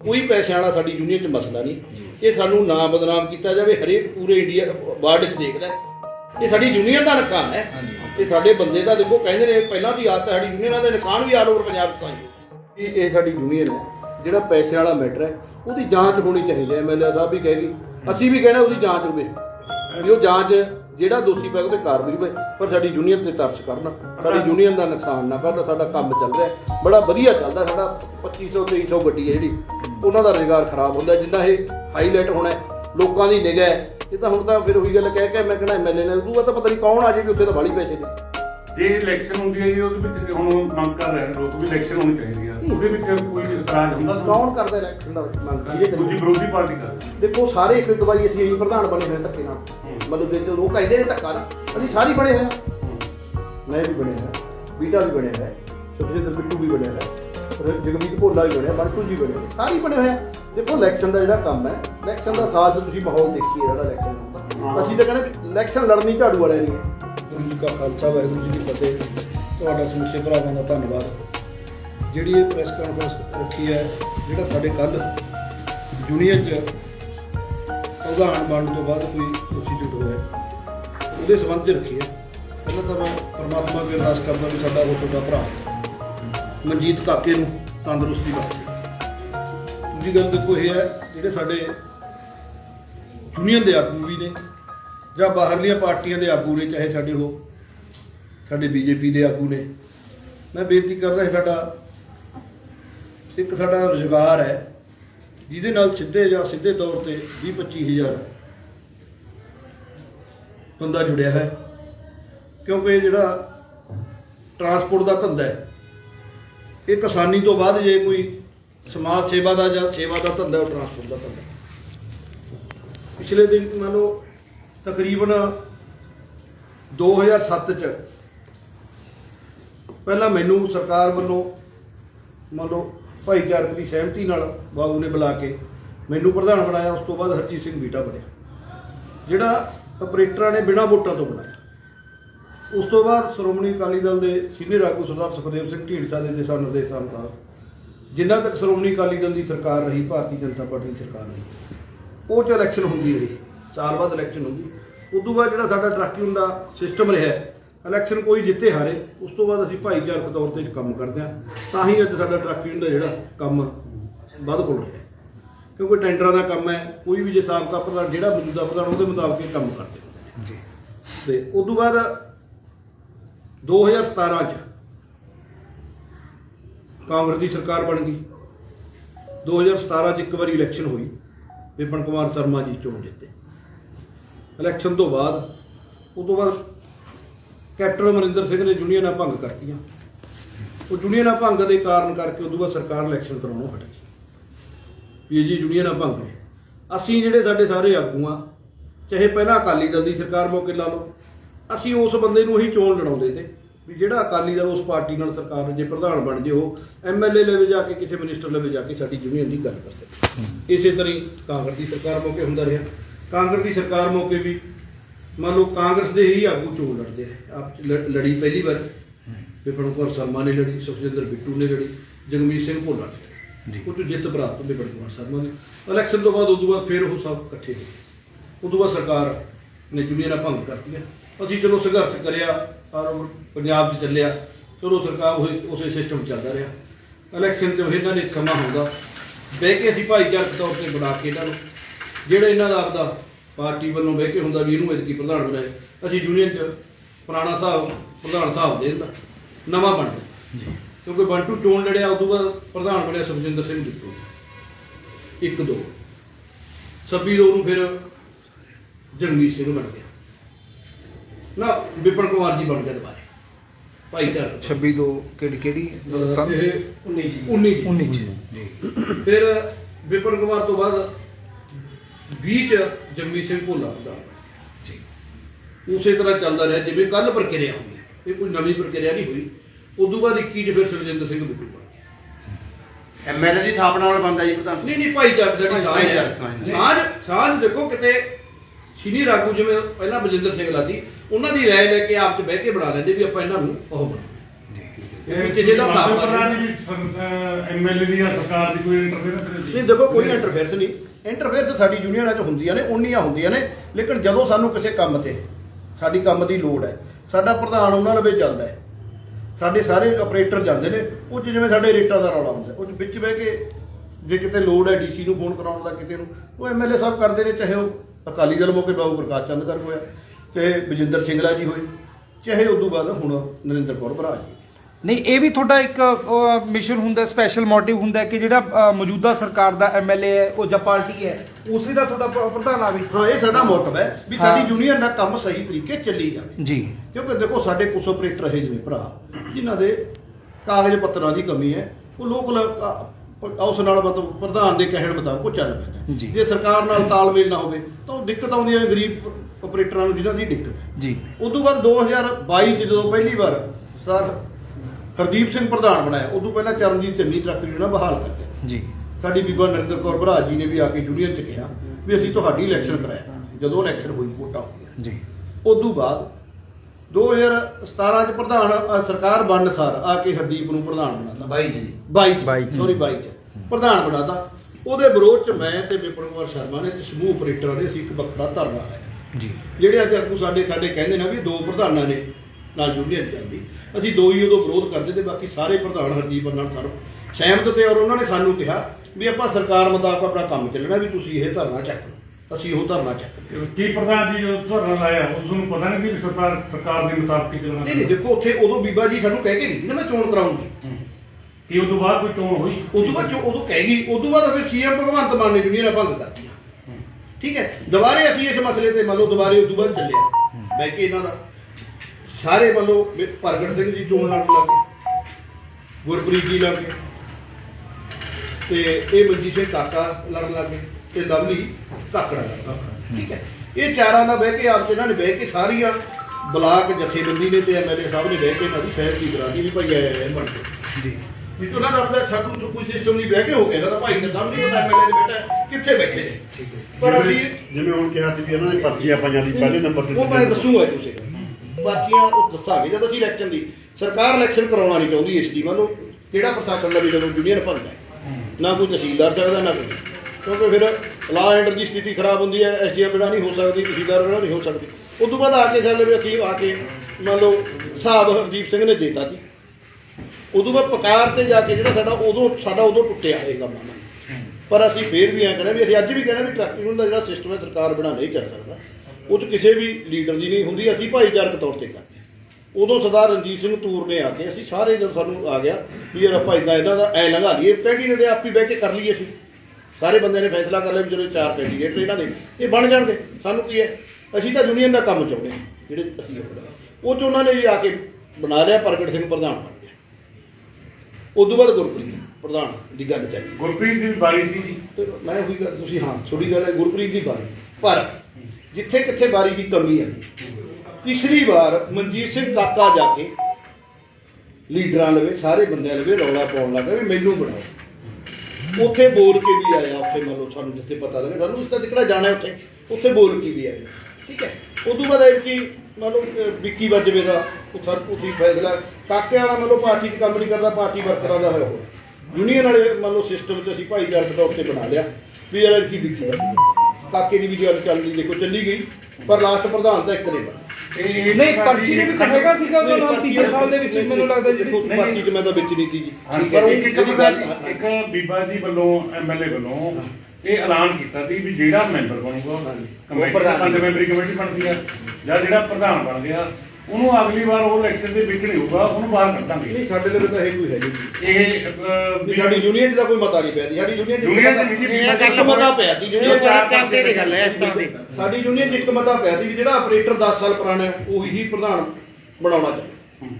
ਕੋਈ ਪੈਸੇ ਵਾਲਾ ਸਾਡੀ ਯੂਨੀਅਨ 'ਚ ਮਸਲਾ ਨਹੀਂ। ਇਹ ਸਾਨੂੰ ਨਾ ਬਦਨਾਮ ਕੀਤਾ ਜਾਵੇ ਹਰੇਕ ਪੂਰੇ ਇੰਡੀਆ ਵਰਲਡ 'ਚ ਦੇਖ ਲੈ ਇਹ ਸਾਡੀ ਯੂਨੀਅਨ ਦਾ ਨੁਕਸਾਨ ਹੈ। ਇਹ ਸਾਡੇ ਬੰਦੇ ਦਾ ਦੇਖੋ ਕਹਿੰਦੇ ਨੇ ਪਹਿਲਾਂ ਦੀ ਆਦਤ ਹੈ ਸਾਡੀ ਯੂਨੀਅਨਾਂ ਦੇ ਨੁਕਸਾਨ ਵੀ ਆਲ ਓਵਰ ਪੰਜਾਬ 'ਚ ਤਾਂ ਇਹ ਇਹ ਸਾਡੀ ਯੂਨੀਅਨ ਹੈ। ਜਿਹੜਾ ਪੈਸੇ ਵਾਲਾ ਮੈਟਰ ਹੈ ਉਹਦੀ ਜਾਂਚ ਹੋਣੀ ਚਾਹੀਦੀ ਹੈ। ਐਮਐਲਏ ਸਾਹਿਬ ਵੀ ਕਹੇਗੀ ਅਸੀਂ ਵੀ ਕਹਿੰਦੇ ਉਹਦੀ ਜਾਂਚ ਹੋਵੇ। ਵੀ ਉਹ ਜਾਂਚ ਜਿਹੜਾ ਦੋਸ਼ੀ ਪੈ ਉਹਦੇ ਕਾਰਵਾਈ ਹੋਵੇ ਪਰ ਸਾਡੀ ਯੂਨੀਅਨ ਤੇ ਤਰਸ ਕਰਨ ਸਾਡੀ ਯੂਨੀਅਨ ਦਾ ਨੁਕਸਾਨ ਨਾ ਕਰਨ ਸਾਡਾ ਕੰਮ ਚੱਲ ਰਿਹਾ। ਬੜਾ ਵਧੀਆ ਚੱਲਦਾ ਸਾਡਾ 2500 2300 ਗੱਡੀ ਹੈ ਜਿਹੜੀ ਉਹਨਾਂ ਦਾ ਰੁਜ਼ਗਾਰ ਖਰਾਬ ਹੁੰਦਾ ਜਿੰਨਾ ਇਹ ਹਾਈਲਾਈਟ ਹੋਣਾ ਲੋਕਾਂ ਦੀ ਨਿਗਾਹ। ਇਹ ਤਾਂ ਹੁਣ ਤਾਂ ਫਿਰ ਉਹੀ ਗੱਲ ਕਹਿ ਕੇ ਮੈਂ ਕਹਿੰਦਾ ਐਮਐਲਏ ਨੇ ਉਹਦਾ ਤਾਂ ਪਤਾ ਨਹੀਂ ਕੌਣ ਆ ਜੇ ਵੀ ਉੱਥੇ ਤਾਂ ਬਾਲੀ ਪੈਸੇ ਨੇ ਜੇ ਇਲੈਕਸ਼ਨ ਹੁੰਦੀ ਹੈ ਜੀ ਉਹਦੇ ਵਿੱਚ ਹੁਣ ਮੰਗ ਕਰ ਰਹੇ ਨੇ ਲੋਕ ਵੀ ਇਲੈਕਸ਼ਨ ਹੋਣੀ ਚਾਹੀਦੀ ਆ। ਉਹਦੇ ਵਿੱਚ ਕੋਈ ਇਤਰਾਜ਼ ਹੁੰਦਾ? ਕੌਣ ਕਰਦਾ ਇਲੈਕਸ਼ਨ ਦਾ ਮੰਗ? ਕਿਹਦੇ ਦੂਜੀ ਵਿਰੋਧੀ ਪਾਰਟੀ ਕਰ ਦੇਖੋ ਸਾਰੇ ਇੱਕ ਇੱਕ ਵਾਰੀ ਅਸੀਂ ਇਹੀ ਪ੍ਰਧਾਨ ਬਣੇ ਹੋਏ ਧੱਕੇ ਨਾਲ। ਮਤਲਬ ਦੇਖੋ ਲੋਕ ਕਹਿੰਦੇ ਨੇ ਧੱਕਾ ਨਾ ਅਸੀਂ ਸਾਰੇ ਬਣੇ ਹੋਏ ਮੈਂ ਵੀ ਬਣਿਆ ਹੈ ਬੀਟਾ ਵੀ ਬਣਿਆ ਹੈ ਸੁਖਜਿੰਦਰ ਬਿੱਟੂ ਵੀ ਬਣਿਆ ਹੈ ਜਗਮੀਤ ਭੋਲਾ ਵੀ ਬਣਿਆ ਬੰਟੂ ਜੀ ਬਣੇ ਹੋਏ, ਸਾਰੇ ਬਣੇ ਹੋਏ ਦੇਖੋ ਇਲੈਕਸ਼ਨ ਦਾ ਜਿਹੜਾ ਕੰਮ ਹੈ ਇਲੈਕਸ਼ਨ ਦਾ ਸਾਥ ਤੁਸੀਂ ਮਾਹੌਲ ਦੇਖੀਏ ਜਿਹੜਾ ਇਲੈਕਸ਼ਨ ਹੁੰਦਾ ਅਸੀਂ ਤਾਂ ਕਹਿੰਦੇ ਇਲੈਕਸ਼ਨ ਲੜਨੀ ਝਾੜੂ ਵਾਲਿਆਂ ਦੀ ਹੈ। ਗੁਰੂ ਜੀ ਕਾ ਖਾਲਸਾ ਵਾਹਿਗੁਰੂ ਜੀ ਕੀ ਫਤਿਹ। ਤੁਹਾਡਾ ਸਮੁੱਚੇ ਭਰਾਵਾਂ ਦਾ ਧੰਨਵਾਦ। ਜਿਹੜੀ ਇਹ ਪ੍ਰੈਸ ਕਾਨਫਰੰਸ ਰੱਖੀ ਹੈ ਜਿਹੜਾ ਸਾਡੇ ਕੱਲ ਯੂਨੀਅਨ 'ਚ ਪ੍ਰਧਾਨ ਬਣਨ ਤੋਂ ਬਾਅਦ ਕੋਈ ਇੰਸਟੀਚਿਊਟ ਹੋਇਆ ਹੈ, ਉਹਦੇ ਸੰਬੰਧ 'ਚ ਰੱਖੀ ਹੈ। ਪਹਿਲਾਂ ਤਾਂ ਮੈਂ ਪਰਮਾਤਮਾ ਅੱਗੇ ਅਰਦਾਸ ਕਰਦਾ ਵੀ ਸਾਡਾ ਉਹ ਛੋਟਾ ਭਰਾ ਮਨਜੀਤ ਕਾਕੇ ਨੂੰ ਤੰਦਰੁਸਤੀ ਬਖਸ਼ੇ। ਦੂਜੀ ਗੱਲ ਦੇਖੋ ਇਹ ਹੈ ਜਿਹੜੇ ਸਾਡੇ ਯੂਨੀਅਨ ਦੇ ਆਗੂ ਵੀ ਨੇ ਜਾਂ ਬਾਹਰਲੀਆਂ ਪਾਰਟੀਆਂ ਦੇ ਆਗੂ ਨੇ, ਚਾਹੇ ਸਾਡੇ ਉਹ, ਸਾਡੇ ਬੀਜੇਪੀ ਦੇ ਆਗੂ ਨੇ। ਮੈਂ ਬੇਨਤੀ ਕਰਦਾ ਸਾਡਾ ਇੱਕ ਸਾਡਾ ਰੁਜ਼ਗਾਰ ਹੈ, ਜਿਹਦੇ ਨਾਲ ਸਿੱਧੇ ਜਾਂ ਸਿੱਧੇ ਤੌਰ ਤੇ 20 25000 ਬੰਦਾ ਜੁੜਿਆ ਹੈ। ਕਿਉਂਕਿ ਇਹ ਜਿਹੜਾ ਟਰਾਂਸਪੋਰਟ ਦਾ ਧੰਦਾ ਹੈ, ਇਹ ਕਿਸਾਨੀ ਤੋਂ ਬਾਅਦ ਜੇ ਕੋਈ ਸਮਾਜ ਸੇਵਾ ਦਾ ਜਾਂ ਸੇਵਾ ਦਾ ਧੰਦਾ, ਉਹ ਟਰਾਂਸਪੋਰਟ ਦਾ ਧੰਦਾ ਪਿਛਲੇ ਦਿਨ ਮੰਨ ਲਓ ਤਕਰੀਬਨ 2007 ਚ ਪਹਿਲਾਂ ਮੈਨੂੰ ਸਰਕਾਰ ਵੱਲੋਂ ਮੰਨ ਲਓ ਭਾਈਚਾਰਕ ਦੀ ਸਹਿਮਤੀ ਨਾਲ ਬਾਬੂ ਨੇ ਬੁਲਾ ਕੇ ਮੈਨੂੰ ਪ੍ਰਧਾਨ ਬਣਾਇਆ, ਉਸ ਤੋਂ ਬਾਅਦ ਹਰਜੀਤ ਸਿੰਘ ਬੀਟਾ ਬਣਿਆ। ਜਿਹੜਾ ਆਪਰੇਟਰਾਂ ਨੇ ਬਿਨਾਂ ਵੋਟਾਂ ਤੋਂ ਬਣਾਇਆ। ਉਸ ਤੋਂ ਬਾਅਦ ਸ਼੍ਰੋਮਣੀ ਅਕਾਲੀ ਦਲ ਦੇ ਸੀਨੀਅਰ ਆਗੂ ਸਰਦਾਰ ਸੁਖਦੇਵ ਸਿੰਘ ਢੀਂਡਸਾ ਦੇ ਦਿਸ਼ਾ ਨਿਰਦੇਸ਼ਾਂ ਅਨੁਸਾਰ ਜਿੰਨਾ ਤੱਕ ਸ਼੍ਰੋਮਣੀ ਅਕਾਲੀ ਦਲ ਦੀ ਸਰਕਾਰ ਰਹੀ, ਭਾਰਤੀ ਜਨਤਾ ਪਾਰਟੀ ਦੀ ਸਰਕਾਰ ਰਹੀ, ਉਹ ਚ ਇਲੈਕਸ਼ਨ ਹੁੰਦੀ ਰਹੀ, ਸਾਲ ਬਾਅਦ ਇਲੈਕਸ਼ਨ ਹੁੰਦੀ। ਉਸ ਤੋਂ ਬਾਅਦ ਜਿਹੜਾ ਸਾਡਾ ਟਰੱਕਿੰਗ ਦਾ ਸਿਸਟਮ ਰਿਹਾ। ਇਲੈਕਸ਼ਨ ਕੋਈ ਜਿੱਤੇ ਹਾਰੇ ਉਸ ਤੋਂ ਬਾਅਦ ਅਸੀਂ ਭਾਈਚਾਰਕ ਤੌਰ ਤੇ ਕੰਮ ਕਰਦੇ ਹਾਂ। ਤਾਂ ਹੀ ਅੱਜ ਸਾਡਾ ਟਰੱਕਿੰਗ ਦਾ ਜਿਹੜਾ ਕੰਮ ਵੱਧ ਕੋਲ ਰਿਹਾ। ਕਿਉਂਕਿ ਟੈਂਡਰਾਂ ਦਾ ਕੰਮ ਹੈ ਕੋਈ ਵੀ ਜੇ ਸਾਬਕਾ ਪ੍ਰਧਾਨ ਜਿਹੜਾ ਮੌਜੂਦਾ ਪ੍ਰਧਾਨ ਉਹਦੇ ਮੁਤਾਬਕ ਇਹ ਕੰਮ ਕਰਦੇ ਨੇ। ਤੇ ਉਸ ਤੋਂ ਬਾਅਦ 2017 ਚ ਕਾਂਗਰਸ ਦੀ ਸਰਕਾਰ ਬਣ ਗਈ। 2017 ਚ ਇੱਕ ਵਾਰੀ ਇਲੈਕਸ਼ਨ ਹੋਈ ਵਿਪਨ ਕੁਮਾਰ ਸ਼ਰਮਾ ਜੀ ਚੋਣ ਜਿੱਤੇ। ਇਲੈਕਸ਼ਨ ਤੋਂ ਬਾਅਦ ਉਸ ਤੋਂ ਬਾਅਦ ਕੈਪਟਨ ਅਮਰਿੰਦਰ ਸਿੰਘ ਨੇ ਯੂਨੀਅਨਾਂ ਭੰਗ ਕਰਤੀਆਂ। ਉਹ ਯੂਨੀਅਨਾਂ ਭੰਗ ਦੇ ਕਾਰਨ ਕਰਕੇ ਉਸ ਤੋਂ ਬਾਅਦ ਸਰਕਾਰ ਇਲੈਕਸ਼ਨ ਕਰਾਉਣੋਂ ਹਟ ਗਈ। ਵੀ ਜੀ ਯੂਨੀਅਨਾਂ ਭੰਗ ਨੇ। ਅਸੀਂ ਜਿਹੜੇ ਸਾਡੇ ਸਾਰੇ ਆਗੂ ਆ ਚਾਹੇ ਪਹਿਲਾਂ ਅਕਾਲੀ ਦਲ ਦੀ ਸਰਕਾਰ ਮੌਕੇ ਲਾ ਲਓ ਅਸੀਂ ਉਸ ਬੰਦੇ ਨੂੰ ਹੀ ਚੋਣ ਲੜਾਉਂਦੇ ਤੇ ਵੀ ਜਿਹੜਾ ਅਕਾਲੀ ਦਲ ਉਸ ਪਾਰਟੀ ਨਾਲ ਸਰਕਾਰ ਜੇ ਪ੍ਰਧਾਨ ਬਣ ਜੇ ਉਹ ਐਮਐਲਏ ਲੈਵਲ ਜਾ ਕੇ ਕਿਸੇ ਮਿਨਿਸਟਰ ਲੈਵਲ ਜਾ ਕੇ ਸਾਡੀ ਯੂਨੀਅਨ ਦੀ ਗੱਲ ਕਰ ਸਕੇ। ਇਸੇ ਤਰ੍ਹਾਂ ਹੀ ਕਾਂਗਰਸ ਦੀ ਸਰਕਾਰ ਮੌਕੇ ਹੁੰਦਾ ਰਿਹਾ। ਕਾਂਗਰਸ ਦੀ ਸਰਕਾਰ ਮੌਕੇ ਵੀ ਮੰਨ ਲਓ ਕਾਂਗਰਸ ਦੇ ਹੀ ਆਗੂ ਚੋਣ ਲੜਦੇ ਰਹੇ ਆਪ ਲੜ- ਪਹਿਲੀ ਵਾਰ। ਵਿਪਨ ਕੁਮਾਰ ਸ਼ਰਮਾ ਨੇ ਲੜੀ ਸੁਖਜਿੰਦਰ ਬਿੱਟੂ ਨੇ ਲੜੀ ਜਗਮੀਤ ਸਿੰਘ ਭੋਲਾ ਨੇ ਉਹ 'ਚੋਂ ਜਿੱਤ ਪ੍ਰਾਪਤ ਵਿਪਨ ਕੁਮਾਰ ਸ਼ਰਮਾ ਨੇ ਇਲੈਕਸ਼ਨ ਤੋਂ ਬਾਅਦ ਉਦੋਂ ਬਾਅਦ ਫਿਰ ਉਹ ਸਭ ਇਕੱਠੇ ਹੋ ਗਏ। ਉਦੋਂ ਬਾਅਦ ਸਰਕਾਰ ਨੇ ਯੂਨੀਅਨਾਂ ਭੰਗ ਕਰਤੀਆਂ ਅਸੀਂ ਚਲੋ ਸੰਘਰਸ਼ ਕਰਿਆ ਔਰ ਪੰਜਾਬ 'ਚ ਚੱਲਿਆ। ਚਲੋ ਸਰਕਾਰ ਉਹੀ ਉਸੇ ਸਿਸਟਮ ਚੱਲਦਾ ਰਿਹਾ। ਇਲੈਕਸ਼ਨ ਤੇ ਇਹਨਾਂ ਨੇ ਸਮਾਂ ਹੁੰਦਾ। ਬਹਿ ਕੇ ਅਸੀਂ ਭਾਈਚਾਰਕ ਤੌਰ ਤੇ ਬਣਾ ਕੇ ਇਹਨਾਂ ਨੂੰ ਜਿਹੜਾ ਇਹਨਾਂ ਦਾ ਆਪਦਾ ਪਾਰਟੀ ਵੱਲੋਂ ਬਹਿ ਕੇ ਹੁੰਦਾ ਵੀ ਇਹਨੂੰ ਐਤਕੀ ਪ੍ਰਧਾਨ ਬਣਾਏ। ਅਸੀਂ ਯੂਨੀਅਨ 'ਚ ਪੁਰਾਣਾ ਸਾਹਿਬ ਪ੍ਰਧਾਨ ਸਾਹਿਬ ਦੇ ਦਿੰਦਾ ਨਵਾਂ ਬਣ ਗਿਆ। ਕਿਉਂਕਿ ਬੰਟੂ ਚੋਣ ਲੜਿਆ ਉਦੋਂ ਬਾਅਦ ਪ੍ਰਧਾਨ ਬਣਿਆ ਸੁਖਜਿੰਦਰ ਸਿੰਘ ਬਿੱਟੂ ਇੱਕ ਦੋ। ਸੱਬੀ ਦੋ ਨੂੰ ਫਿਰ ਜਗਮੀਤ ਸਿੰਘ ਬਣ ਗਿਆ। ਨਾ ਵਿਪਨ ਕੁਮਾਰ ਜੀ ਬਣ ਗਏ ਦੁਬਾਰੇ। ਭਾਈਚਾਰਕ 26 ਤੋਂ ਕਿਹੜੀ ਕਿਹੜੀ? ਇਹ 19 ਜੀ। 19 ਜੀ। 19 ਜੀ। ਫਿਰ ਵਿਪਨ ਕੁਮਾਰ ਤੋਂ ਬਾਅਦ 20 ਚ ਜਗਮੀਤ ਸਿੰਘ ਭੋਲਾ ਦਾ ਜੀ ਉਸੇ ਤਰ੍ਹਾਂ ਚੱਲਦਾ ਰਿਹਾ ਜਿਵੇਂ ਕੱਲ ਪ੍ਰਕਿਰਿਆ ਹੋਈ ਹੈ। ਇਹ ਕੋਈ ਨਵੀਂ ਪ੍ਰਕਿਰਿਆ ਨਹੀਂ ਹੋਈ ਉਦੋਂ ਬਾਅਦ 21 ਚ ਫਿਰ ਸੁਖਜਿੰਦਰ ਸਿੰਘ ਗਿਆ ਐਮਐਲਏ ਦੀ ਥਾਪਣਾ ਵਾਲਾ ਬੰਦਾ ਜੀ ਪ੍ਰਧਾਨ ਨਹੀਂ ਨਹੀਂ ਭਾਈਚਾਰਕ ਸਾਡੀ ਸਾਂਝ ਹੈ ਸਾਂਝ। ਸਾਂਝ ਦੇਖੋ ਕਿਤੇ ਸੀਨੀ ਰਾਗੂ ਜਿਵੇਂ ਪਹਿਲਾਂ ਬਲਜਿੰਦਰ ਸਿੰਘ ਲਾਦੀ ਉਹਨਾਂ ਦੀ ਰਾਏ ਲੈ ਕੇ ਆਪ ਚ ਬਹਿ ਕੇ ਬਣਾ ਲੈਂਦੇ ਵੀ ਆਪਾਂ ਇਹਨਾਂ ਨੂੰ ਉਹ ਬਣਾ ਜੀ ਇਹ ਕਿਸੇ ਦਾ ਲਓ। ਜੀ ਐਮਐਲਏ ਦੀ ਜਾਂ ਸਰਕਾਰ ਦੀ ਕੋਈ ਇੰਟਰਫੇਰੈਂਸ ਨਹੀਂ ਦੇਖੋ ਕੋਈ ਇੰਟਰਫੇਅਰਸ ਨਹੀਂ ਇੰਟਰਫੇਅਰਸ ਸਾਡੀ ਯੂਨੀਅਨਾਂ 'ਚ ਹੁੰਦੀਆਂ ਨੇ, ਉਨੀਆਂ ਹੁੰਦੀਆਂ ਨੇ, ਲੇਕਿਨ ਜਦੋਂ ਸਾਨੂੰ ਕਿਸੇ ਕੰਮ ਤੇ, ਸਾਡੀ ਕੰਮ ਦੀ ਲੋੜ ਹੈ, ਸਾਡਾ ਪ੍ਰਧਾਨ ਉਹਨਾਂ ਨਾਲ ਵਿੱਚ ਜਾਂਦਾ ਹੈ। ਸਾਡੇ ਸਾਰੇ ਆਪਰੇਟਰ ਜਾਂਦੇ ਨੇ, ਉਹ 'ਚ ਜਿਵੇਂ ਸਾਡੇ ਰੇਟਾਂ ਦਾ ਰੌਲਾ ਹੁੰਦਾ ਉਹ 'ਚ ਵਿੱਚ ਬਹਿ ਕੇ ਜੇ ਕਿਤੇ ਲੋੜ ਹੈ ਡੀਸੀ ਨੂੰ ਫੋਨ ਕਰਾਉਣ ਦਾ ਕਿਤੇ ਨੂੰ, ਉਹ ਐਮਐਲਏ ਸਾਹਿਬ ਕਰਦੇ ਨੇ, ਚਾਹੇ ਉਹ ਅਕਾਲੀ ਦਲ ਮੌਕੇ ਬਾਬੂ ਪ੍ਰਕਾਸ਼ ਚੰਦ ਗਰਗ ਹੋਇਆ, ਚਾਹੇ ਬਜਿੰਦਰ ਸਿੰਘਲਾ ਜੀ ਹੋਏ, ਚਾਹੇ ਉਦੋਂ ਬਾਅਦ ਹੁਣ ਨਰਿੰਦਰ ਕੌਰ ਭਰਾ ਜੀ। ਨਹੀਂ ਇਹ ਵੀ ਤੁਹਾਡਾ ਇੱਕ ਮਿਸ਼ਨ ਹੁੰਦਾ ਸਪੈਸ਼ਲ ਮੋਟਿਵ ਹੁੰਦਾ ਕਿ ਜਿਹੜਾ ਮੌਜੂਦਾ ਸਰਕਾਰ ਦਾ ਐਮਐਲਏ ਹੈ ਉਹ ਜਾਂ ਪਾਰਟੀ ਹੈ ਉਸੇ ਦਾ ਤੁਹਾਡਾ ਪ੍ਰਧਾਨ ਆਵੇ। ਹਾਂ ਇਹ ਸਾਡਾ ਮੋਟਿਵ ਹੈ ਵੀ। ਸਾਡੀ ਯੂਨੀਅਨ ਦਾ ਕੰਮ ਸਹੀ ਤਰੀਕੇ ਚੱਲੀ ਜਾਵੇ। ਜੀ। ਕਿਉਂਕਿ ਦੇਖੋ ਸਾਡੇ ਕੁਝ ਆਪਰੇਟਰ ਇਹ ਜਿਹੇ ਭਰਾ ਜਿਨ੍ਹਾਂ ਦੇ ਕਾਗਜ਼ ਪੱਤਰਾਂ ਦੀ ਕਮੀ ਹੈ ਉਹ ਲੋਕ ਉਸ ਨਾਲ ਮਤਲਬ ਪ੍ਰਧਾਨ ਦੇ ਕਹਿਣ ਮੁਤਾਬਕ ਉਹ ਚੱਲ ਪੈਂਦਾ ਜੀ। ਸਰਕਾਰ ਨਾਲ ਤਾਲਮੇਲ ਨਾ ਹੋਵੇ ਤਾਂ ਦਿੱਕਤ ਆਉਂਦੀ ਹੈ ਗਰੀਬ ਆਪਰੇਟਰਾਂ ਨੂੰ ਜਿਨ੍ਹਾਂ ਦੀ ਦਿੱਕਤ ਜੀ। ਉਸ ਤੋਂ ਬਾਅਦ 2022 ਚ ਜਦੋਂ ਪਹਿਲੀ ਵਾਰ ਸਰ ਹਰਦੀਪ ਸਿੰਘ ਪ੍ਰਧਾਨ ਬਣਾਇਆ। ਉਦੋਂ ਪਹਿਲਾਂ ਚਰਨਜੀਤ ਚੰਨੀ ਟਰੱਕ ਯੂਨੀਅਨ ਬਹਾਲ ਕਰ ਜੀ। ਸਾਡੀ ਬੀਬਾ ਨਰਿੰਦਰ ਕੌਰ ਭਰਾ ਜੀ ਨੇ ਵੀ ਆ ਕੇ ਯੂਨੀਅਨ ਚ ਕਿਹਾ ਵੀ ਅਸੀਂ ਤੁਹਾਡੀ ਇਲੈਕਸ਼ਨ ਕਰਾਇਆ। ਜਦੋਂ ਇਲੈਕਸ਼ਨ ਹੋਈ ਵੋਟਾਂ ਹੋਈਆਂ। ਜੀ। ਉਦੋਂ ਬਾਅਦ 2017 ਚ ਪ੍ਰਧਾਨ ਅ, ਸਰਕਾਰ ਬਣਨ ਸਾਰ ਆ ਕੇ ਹਰਦੀਪ ਨੂੰ ਪ੍ਰਧਾਨ ਬਣਾਤਾ। 22 ਜੀ। 22 ਬਾਈ ਚ। ਸੌਰੀ 22 ਚ। ਪ੍ਰਧਾਨ ਬਣਾਤਾ। ਉਹਦੇ ਵਿਰੋਧ ਚ ਮੈਂ ਤੇ ਵਿਪਨ ਕੁਮਾਰ ਸ਼ਰਮਾ ਨੇ ਤੇ ਸਮੂਹ ਆਪਰੇਟਰਾਂ ਨੇ ਅਸੀਂ ਇੱਕ ਵੱਖਰਾ ਧਰਨਾ ਲਾਇਆ। ਜੀ। ਜਿਹੜੇ ਅੱਜ ਆਗੂ ਸਾਡੇ ਸਾਡੇ ਕਹਿੰਦੇ ਨੇ ਵੀ ਦੋ ਪ੍ਰਧਾਨਾਂ ਨੇ। ਨਾਲ ਯੂਨੀਅਨ ਜਾਂਦੀ। ਅਸੀਂ ਦੋ ਹੀ ਉਦੋਂ ਵਿਰੋਧ ਕਰਦੇ ਤੇ ਬਾਕੀ ਸਾਰੇ ਪ੍ਰਧਾਨ ਹਰਦੀਪ ਨਾਲ ਸਰ ਸਹਿਮਤ ਤੇ ਔਰ ਉਹਨਾਂ ਨੇ ਸਾਨੂੰ ਕਿਹਾ ਵੀ ਆਪਾਂ ਸਰਕਾਰ ਮੁਤਾਬਕ ਆਪਣਾ ਕੰਮ ਚੱਲਣਾ ਵੀ ਤੁਸੀਂ ਇਹ ਧਰਨਾ ਚੱਕ ਲਓ। ਅਸੀਂ ਉਹ ਧਰਨਾ ਚੱਕ ਕੀ ਪ੍ਰਧਾਨ ਜੀ ਜੋ ਧਰਨਾ ਲਾਇਆ ਉਸ ਨੂੰ ਪਤਾ ਨਹੀਂ ਕਿ ਸਰਕਾਰ ਸਰਕਾਰ ਦੇ ਮੁਤਾਬਕ ਹੀ ਚੱਲਣਾ। ਨਹੀਂ ਦੇਖੋ ਉੱਥੇ ਉਦੋਂ ਬੀਬਾ ਜੀ ਸਾਨੂੰ ਕਹਿ ਕੇ ਗਈ ਸੀ ਨਾ ਮੈਂ ਚੋਣ ਕਰਾਉਂਗੀ। ਕੀ ਉਸ ਤੋਂ ਬਾਅਦ ਕੋਈ ਚੋਣ ਹੋਈ? ਉਦੋਂ ਬਾਅਦ ਜੋ ਉਦੋਂ ਕਹਿ ਗਈ। ਉਦੋਂ ਬਾਅਦ ਫਿਰ ਸੀਐਮ ਭਗਵੰਤ ਮਾਨ ਨੇ ਯੂਨੀਅਨ ਭੰਗ ਕਰਤੀਆਂ। ਠੀਕ ਹੈ? ਦੁਬਾਰੇ ਅਸੀਂ ਇਸ ਮਸਲੇ ਤੇ ਮੰਨ ਲਓ ਦੁਬਾਰੇ ਉਦੋਂ ਬਾਅਦ ਚੱਲਿਆ ਬੈ ਕੇ ਇਹਨਾਂ ਦਾ ਸਾਰੇ ਮੰਨ ਲਓ ਵੀ ਪ੍ਰਗਟ ਸਿੰਘ ਜੀ ਚੋਣ ਲੜਨ ਲੱਗੇ ਗੁਰਪ੍ਰੀਤ ਜੀ ਲੱਗ ਗਏ ਤੇ ਇਹ ਮਨਜੀਤ ਸਿੰਘ ਕਾਕਾ ਲੜਨ ਲੱਗੇ ਤੇ ਲਵਲੀ ਕਾਕੜਾ ਲੜਨ ਲੱਗਾ। ਠੀਕ ਹੈ? ਇਹ ਚਾਰਾਂ ਦਾ ਬਹਿ ਕੇ ਆਪ 'ਚ ਇਹਨਾਂ ਨੇ ਬਹਿ ਕੇ ਸਾਰੀਆਂ ਬਲਾਕ ਜਥੇਬੰਦੀ ਨੇ ਤੇ ਐਮਐਲਏ ਸਾਹਿਬ ਨੇ ਬਹਿ ਕੇ ਇਹਨਾਂ ਦੀ ਸਹਿਮਤੀ ਕਰਾਤੀ ਵੀ ਭਾਈ ਆਏ ਆਏ ਬਣ ਕੇ। ਜੀ। ਵੀ ਉਹਨਾਂ ਦਾ ਆਪਦਾ ਸਾਡੂ ਤੋਂ ਕੋਈ ਸਿਸਟਮ ਨਹੀਂ ਬਹਿ ਕੇ ਹੋ ਗਿਆ ਇਹਨਾਂ ਦਾ ਭਾਈ ਦਾ ਨਾਮ ਨਹੀਂ ਪਤਾ ਐਮਐਲਏ ਦੇ ਬੇਟਾ ਕਿੱਥੇ ਬੈਠੇ ਨੇ? ਪਰ ਅਸੀਂ ਜਿਵੇਂ ਹੁਣ ਕਿਹਾ ਸੀ ਵੀ ਇਹਨਾਂ ਨੇ ਪਰਚੀਆਂ ਪਾਈਆਂ ਦੀ ਪਹਿਲੇ ਨੰਬਰ ਤੇ ਉਹ ਮੈਂ ਦੱਸੂਗਾ ਤੁਸੀਂ। ਬਾਕੀਆਂ ਉਹ ਦੱਸਾਂਗੇ ਜਦ ਅਸੀਂ ਇਲੈਕਸ਼ਨ ਦੀ। ਸਰਕਾਰ ਇਲੈਕਸ਼ਨ ਕਰਾਉਣਾ ਨਹੀਂ ਚਾਹੁੰਦੀ ਇਸ ਦੀ ਮੰਨ ਲਓ ਕਿਹੜਾ ਪ੍ਰਸ਼ਾਸਨ ਦਾ ਵੀ ਜਦੋਂ ਯੂਨੀਅਨ ਭੰਦਾ ਨਾ ਕੋਈ ਤਹਿਸੀਲਦਾਰ ਸਕਦਾ ਨਾ ਕੋਈ। ਕਿਉਂਕਿ ਫਿਰ ਲਾ ਐਂਡਰ ਦੀ ਸਥਿਤੀ ਖਰਾਬ ਹੁੰਦੀ ਹੈ ਐਸਡੀਐਮ ਬਿਨਾਂ ਨਹੀਂ ਹੋ ਸਕਦੀ ਤਹਿਸੀਲਦਾਰ ਬਿਨਾਂ ਨਹੀਂ ਹੋ ਸਕਦੀ। ਉਸ ਤੋਂ ਬਾਅਦ ਆ ਕੇ ਸਾਡੇ ਵੀ ਅਸੀਂ ਆ ਕੇ ਮੰਨ ਲਓ ਹਿਸਾਬ ਹਰਦੀਪ ਸਿੰਘ ਨੇ ਦੇਤਾ ਸੀ ਉਦੋਂ ਬਾਅਦ ਪਕਾਰ ਤੇ ਜਾ ਕੇ ਜਿਹੜਾ ਸਾਡਾ ਉਦੋਂ ਸਾਡਾ ਉਦੋਂ ਟੁੱਟਿਆ ਇਹ ਕੰਮ। ਪਰ ਅਸੀਂ ਫੇਰ ਵੀ ਐਂ ਕਹਿੰਦੇ ਵੀ ਅਸੀਂ ਅੱਜ ਵੀ ਕਹਿੰਦੇ ਵੀ ਟਰੱਕ ਯੂਨੀਅਨ ਦਾ ਜਿਹੜਾ ਸਿਸਟਮ ਹੈ ਸਰਕਾਰ ਬਿਨਾਂ ਨਹੀਂ ਚੱਲ ਸਕਦਾ। ਉਹ 'ਚ ਕਿਸੇ ਵੀ ਲੀਡਰ ਦੀ ਨਹੀਂ ਹੁੰਦੀ ਅਸੀਂ ਭਾਈਚਾਰਕ ਤੌਰ ਤੇ ਕਰਦੇ ਹਾਂ। ਉਦੋਂ ਸਰਦਾਰ ਰਣਜੀਤ ਸਿੰਘ ਤੂਰ ਨੇ ਆ ਕੇ ਅਸੀਂ ਸਾਰੇ ਜਦ ਸਾਨੂੰ ਆ ਗਿਆ ਵੀ ਯਾਰ ਆਪਾਂ ਇਦਾਂ ਇਹਨਾਂ ਦਾ ਐ ਲੰਘਾ ਲਈਏ ਕੈਂਡੀਡੇਟ ਆਪ ਹੀ ਬਹਿ ਕੇ ਕਰ ਲਈਏ ਅਸੀਂ। ਸਾਰੇ ਬੰਦੇ ਨੇ ਫੈਸਲਾ ਕਰ ਲਿਆ ਵੀ ਚਲੋ ਚਾਰ ਕੈਂਡੀਡੇਟ ਇਹਨਾਂ ਦੇ ਇਹ ਬਣ ਜਾਣਗੇ। ਸਾਨੂੰ ਕੀ ਹੈ? ਅਸੀਂ ਤਾਂ ਯੂਨੀਅਨ ਦਾ ਕੰਮ ਚਾਹੁੰਦੇ ਹਾਂ ਜਿਹੜੇ ਅਸੀਂ ਆਪਣਾ ਉਹ 'ਚ ਉਹਨਾਂ ਨੇ ਵੀ ਆ ਕੇ ਬਣਾ ਲਿਆ ਪ੍ਰਗਟ ਸਿੰਘ ਪ੍ਰਧਾਨ ਬਣ ਗਿਆ। ਉਦੋਂ ਬਾਅਦ ਗੁਰਪ੍ਰੀਤ ਪ੍ਰਧਾਨ ਦੀ ਗੱਲ ਚੱਲੀ। ਗੁਰਪ੍ਰੀਤ ਦੀ ਬਾਰੀ ਸੀ ਜੀ। ਤੇ ਮੈਂ ਉਹੀ ਗੱਲ ਤੁਸੀਂ ਹਾਂ ਥੋੜੀ ਗੱਲ ਹੈ ਗੁਰਪ੍ਰੀਤ ਦੀ ਬਾਰੀ ਪਰ ਜਿੱਥੇ ਕਿੱਥੇ ਬਾਰੀ ਦੀ ਕਮੀ ਹੈ। ਪਿਛਲੀ ਵਾਰ ਮਨਜੀਤ ਸਿੰਘ ਕਾਕਾ ਜਾ ਕੇ ਲੀਡਰਾਂ ਲਵੇ, ਸਾਰੇ ਬੰਦਿਆਂ ਲਵੇ, ਰੌਲਾ ਪਾਉਣ ਲੱਗਾ ਵੀ ਮੈਨੂੰ ਬਣਾਓ। ਉੱਥੇ ਬੋਲ ਕੇ ਵੀ ਆਇਆ ਉੱਥੇ ਮੰਨ ਲਓ ਸਾਨੂੰ ਜਿੱਥੇ ਪਤਾ ਲੱਗੇ, ਸਾਨੂੰ ਉਸ ਦਾ ਜਿਹੜਾ ਜਾਣਾ ਉੱਥੇ ਉੱਥੇ ਬੋਲ ਕੇ ਵੀ ਆਇਆ ਠੀਕ ਹੈ? ਉਦੋਂ ਬਾਅਦ ਇਹ ਕੀ ਮੰਨ ਲਓ ਵਿੱਕੀ ਵਜਵੇ ਦਾ ਉਹ ਸਰ ਤੁਸੀਂ ਫੈਸਲਾ ਕਾਕੇ ਵਾਲਾ ਮੰਨ ਲਓ ਪਾਰਟੀ 'ਚ ਕੰਮ ਨਹੀਂ ਕਰਦਾ, ਪਾਰਟੀ ਵਰਕਰਾਂ ਦਾ ਹੋਇਆ ਉਹ। ਯੂਨੀਅਨ ਵਾਲੇ ਮੰਨ ਲਓ ਸਿਸਟਮ 'ਚ ਅਸੀਂ ਭਾਈਚਾਰਕ ਤੌਰ ਤੇ ਬਣਾ ਲਿਆ, ਵੀ ਯਾਰ ਕੀ ਵਿੱਕੀ ਵਜਵੇ ਕਾਕੇ ਦੀ ਵੀ ਗੱਲ ਚੱਲਦੀ ਦੇਖੋ ਚੱਲੀ ਗਈ ਪਰ ਲਾਸਟ ਪ੍ਰਧਾਨ ਤਾਂ ਇੱਕ ਨੇ ਬਣਾ ਇਹ ਨਹੀਂ ਪਰਚੀ ਦੇ ਵਿੱਚ ਹੈਗਾ ਸੀਗਾ ਉਹਦਾ ਨਾਮ ਤੀਜੇ ਸਾਲ ਦੇ ਵਿੱਚ ਮੈਨੂੰ ਲੱਗਦਾ ਜਿਹੜੀ ਪਾਰਟੀ 'ਚ ਮੈਂ ਤਾਂ ਵਿੱਚ ਨਹੀਂ ਸੀ ਜੀ। ਠੀਕ ਪਰ ਉਹ ਇੱਕ ਇੱਕ ਜਿਹੜੀ ਬੰਦਾ ਗੱਲ- ਇੱਕ ਬੀਬਾ ਜੀ ਵੱਲੋਂ ਐਮਐਲਏ ਵੱਲੋਂ ਇਹ ਐਲਾਨ ਕੀਤਾ ਸੀ ਵੀ ਜਿਹੜਾ ਮੈਂਬਰ ਬਣੂਗਾ ਕਮੇਟੀ ਪੰਜ ਮੈਂਬਰੀ ਕਮੇਟੀ ਬਣਦੀ ਆ ਜਾਂ ਜਿਹੜਾ ਪ੍ਰਧਾਨ ਬਣ ਗਿਆ ਉਹਨੂੰ ਅਗਲੀ ਵਾਰ ਉਹ ਇਲੈਕਸ਼ਨ ਦੇ ਵਿੱਚ ਨਹੀਂ ਹੋਊਗਾ ਉਹਨੂੰ ਬਾਹਰ ਕੱਢ ਦਾਂਗੇ ਨਹੀਂ ਸਾਡੇ ਲਈ ਤਾਂ ਇਹ ਕੋਈ ਹੈ ਨਹੀਂ। ਇਹ ਅਹ, ਵੀ ਸਾਡੀ ਯੂਨੀਅਨ 'ਚ ਦਾ ਕੋਈ ਮਤਾ ਨਹੀਂ ਪਿਆ ਜੀ। ਸਾਡੀ ਯੂਨੀਅਨ 'ਚ ਯੂਨੀਅਨ 'ਚ ਨਹੀਂ ਜੀ, ਇੱਕ ਗੱਲ ਮਤਾ ਪਿਆ ਸੀ ਇਹ ਯੂਨੀਅਨ ਚਾਰ 'ਚ ਚੱਲਦੇ ਦੀ ਗੱਲ ਹੈ ਇਸ ਤਰ੍ਹਾਂ ਦੀ। ਸਾਡੀ ਯੂਨੀਅਨ 'ਚ ਇੱਕ ਮਤਾ ਪਿਆ ਸੀ ਵੀ ਜਿਹੜਾ ਆਪਰੇਟਰ 10 ਸਾਲ ਪੁਰਾਣਾ ਹੈ ਉਹੀ ਹੀ ਪ੍ਰਧਾਨ ਬਣਾਉਣਾ ਚਾਹੀਦਾ।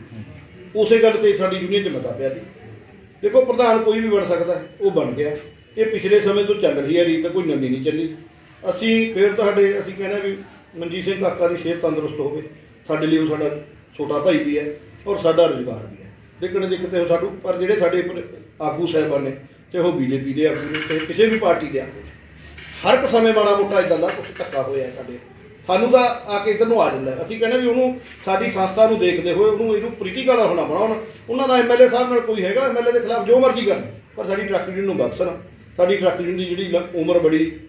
ਉਸੇ ਗੱਲ ਤੇ ਸਾਡੀ ਯੂਨੀਅਨ 'ਚ ਮਤਾ ਪਿਆ ਸੀ ਦੇਖੋ ਪ੍ਰਧਾਨ ਕੋਈ ਵੀ ਬਣ ਸਕਦਾ ਹੈ, ਉਹ ਬਣ ਗਿਆ। ਇਹ ਪਿਛਲੇ ਸਮੇਂ ਤੋਂ ਚੱਲ ਰਹੀ ਹੈ ਰੀਤ ਕੋਈ ਨਵੀਂ ਨਹੀਂ ਚੱਲੀ। ਅਸੀਂ ਫਿਰ ਤੁਹਾਡੇ ਅਸੀਂ ਕਹਿੰਦੇ ਵੀ ਮਨਜੀਤ ਸਿੰਘ ਕਾਕਾ ਦੀ ਸਿਹਤ ਤੰਦਰੁਸਤ ਹੋਵੇ। ਸਾਡੇ ਲਈ ਉਹ ਸਾਡਾ ਛੋਟਾ ਭਾਈ ਵੀ ਹੈ ਔਰ ਸਾਡਾ ਰੁਜ਼ਗਾਰ ਵੀ ਹੈ। ਲੇਕਿਨ ਜੇ ਕਿਤੇ ਸਾਨੂੰ ਪਰ ਜਿਹੜੇ ਸਾਡੇ ਆਗੂ ਸਾਹਿਬਾਨ ਨੇ, ਤੇ ਉਹ ਬੀਜੇਪੀ ਦੇ ਆਗੂ ਨੇ, ਤੇ ਕਿਸੇ ਵੀ ਪਾਰਟੀ ਦੇ ਆਗੂ ਨੇ, ਹਰ ਇੱਕ ਸਮੇਂ ਮਾੜਾ ਮੋਟਾ ਇਦਾਂ ਦਾ ਕੁਝ ਧੱਕਾ ਹੋਇਆ ਸਾਡੇ। ਸਾਨੂੰ ਤਾਂ ਆ ਕੇ ਇੱਧਰ ਨੂੰ ਆ ਜਾਂਦਾ ਹੈ। ਅਸੀਂ ਕਹਿੰਦੇ ਵੀ ਉਹਨੂੰ ਸਾਡੀ ਸੰਸਥਾ ਨੂੰ ਦੇਖਦੇ ਹੋਏ ਉਹਨੂੰ ਇਹਨੂੰ ਪ੍ਰੀਤੀਕਰ ਹੋਣਾ ਬਣਾਉਣ। ਉਹਨਾਂ ਦਾ ਐਮਐਲਏ ਸਾਹਿਬ ਨਾਲ ਕੋਈ ਹੈਗਾ ਐਮਐਲਏ ਦੇ ਖਿਲਾਫ ਜੋ ਮਰਜ਼ੀ ਕਰਨ, ਪਰ ਸਾਡੀ ਟਰੱਕ ਯੂਨੀਅਨ ਨੂੰ ਬਖਸ਼ਣ। ਸਾਡੀ ਟਰੱਕ ਯੂਨੀਅਨ ਦੀ ਜਿਹੜੀ ਲ- ਉਮਰ ਬੜੀ